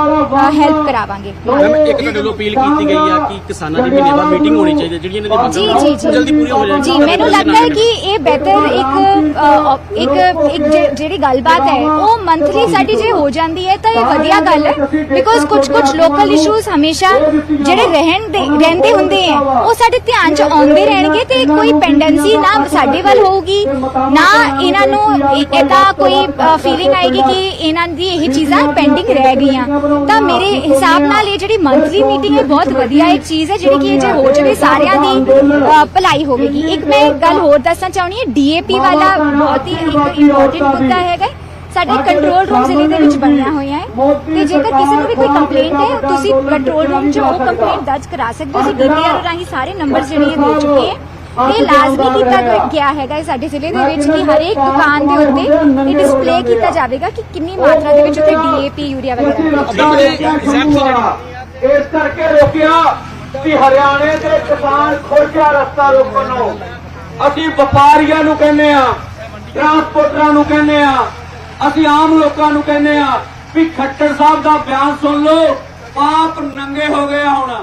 ਹੈਲਪ ਕਰਾਵਾਂਗੇ। ਮੈਮ ਇੱਕ ਤੁਹਾਡੇ ਵੱਲੋਂ ਅਪੀਲ ਕੀਤੀ ਗਈ ਆ ਕਿ ਕਿਸਾਨਾਂ ਦੀ ਮਹੀਨੇ ਬਾਅਦ ਮੀਟਿੰਗ ਹੋਣੀ ਚਾਹੀਦੀ ਹੈ ਜਿਹੜੀਆਂ ਇਹਨਾਂ ਦੀ ਜੀ ਮੰਗਾਂ ਜੀ ਜੀ। ਜਲਦੀ ਪੂਰੀ ਹੋ ਜਾਣ ਜੀ ਮੈਨੂੰ ਲੱਗਦਾ ਹੈ ਕਿ ਇਹ ਬਿਹਤਰ ਇੱਕ ਇੱਕ ਇੱਕ ਜਿਹੜੀ ਗੱਲਬਾਤ ਹੈ ਉਹ ਮੰਥਲੀ ਸਾਡੀ ਜੇ ਹੋ ਜਾਂਦੀ ਹੈ ਤਾਂ ਇਹ ਵਧੀਆ ਗੱਲ ਹੈ। ਬਿਕੋਜ਼ ਕੁਝ ਕੁਝ ਲੋਕਲ ਇਸ਼ੂਜ਼ ਹਮੇਸ਼ਾ ਜਿਹੜੇ ਰਹਿਣ ਦੇ ਰਹਿੰਦੇ ਹੁੰਦੇ ਆ ਉਹ ਸਾਡੇ ਧਿਆਨ 'ਚ ਆਉਂਦੇ ਰਹਿਣਗੇ ਤੇ ਕੋਈ ਪੈਂਡੈਂਸੀ ਨਾ ਸਾਡੇ ਵੱਲ ਹੋਊਗੀ ਨਾ ਇਹਨਾਂ ਨੂੰ ਇਹ- ਇਹਦਾ ਕੋਈ ਫੀਲਿੰਗ ਆਏਗੀ ਕਿ ਇਹਨਾਂ ਦੀ ਇਹ ਚੀਜ਼ਾਂ ਪੈਂਡਿੰਗ ਰਹਿ ਗਈਆਂ। ਤਾਂ ਮੇਰੇ ਹਿਸਾਬ ਨਾਲ ਇਹ ਜਿਹੜੀ ਮੰਥਲੀ ਮੀਟਿੰਗ ਹੈ ਬਹੁਤ ਵਧੀਆ ਇੱਕ ਚੀਜ਼ ਹੈ ਜਿਹੜੀ ਕਿ ਇਹ ਜੇ ਹੋ ਜਾਵੇ ਸਾਰਿਆਂ ਦੀ ਭਲਾਈ ਹੋਵੇਗੀ। ਇੱਕ ਮੈਂ ਗੱਲ ਹੋਰ ਦੱਸਣਾ ਚਾਹੁੰਦੀ ਹਾਂ ਡੀਏਪੀ ਵਾਲਾ ਬਹੁਤ ਹੀ ਇੱਕ ਇੰਪੋਰਟੈਂਟ ਮੁੱਦਾ ਹੈਗਾ ਸਾਡੇ ਕੰਟਰੋਲ ਰੂਮ ਜ਼ਿਲ੍ਹੇ ਦੇ ਵਿੱਚ ਬਣਿਆ ਹੋਇਆ ਹੈ। ਤੇ ਜੇਕਰ ਕਿਸੇ ਨੂੰ ਵੀ ਕੋਈ ਕੰਪਲੇਂਟ ਹੈ ਤੁਸੀਂ ਕੰਟਰੋਲ ਰੂਮ 'ਚ ਉਹ ਕੰਪਲੇਂਟ ਦਰਜ ਕਰਾ ਸਕਦੇ ਹੋ। ਅਸੀਂ ਡੀਪੀਆਰ ਰਾਹੀਂ ਸਾਰੇ ਨੰਬਰ ਜਿਹੜੇ ਇਹ ਦੇ ਚੁੱਕੇ ਹਾਂ। ਇਹ ਲਾਜ਼ਮੀ ਕੀਤਾ ਗਿਆ ਹੈਗਾ ਸਾਡੇ ਜ਼ਿਲ੍ਹੇ ਦੇ ਵਿੱਚ ਕਿ ਹਰੇਕ ਦੁਕਾਨ ਦੇ ਉੱਤੇ ਇਹ ਡਿਸਪਲੇ ਕੀਤਾ ਜਾਵੇਗਾ ਕਿ ਕਿੰਨੀ ਮਾਤਰਾ ਦੇ ਵਿੱਚ ਉੱਤੇ ਡੀਏਪੀ ਯੂਰੀਆ ਵਗੈਰਾ ਇਸ ਕਰਕੇ ਰੋਕਿਆ ਕਿ ਹਰਿਆਣੇ ਦੇ ਕਿਸਾਨ ਖੋਜਿਆ ਰਸਤਾ ਰੋਕਣ ਨੂੰ। ਅਸੀਂ ਵਪਾਰੀਆਂ ਨੂੰ ਕਹਿੰਦੇ ਆ ਟਰਾਂਸਪੋਰਟਰਾਂ ਨੂੰ ਕਹਿੰਦੇ ਆ ਅਸੀਂ ਆਮ ਲੋਕਾਂ ਨੂੰ ਕਹਿੰਦੇ ਆ ਵੀ ਖੱਟਰ ਸਾਹਿਬ ਦਾ ਬਿਆਨ ਸੁਣ ਲਓ ਪਾਪ ਨੰਗੇ ਹੋ ਗਏ ਹੁਣ।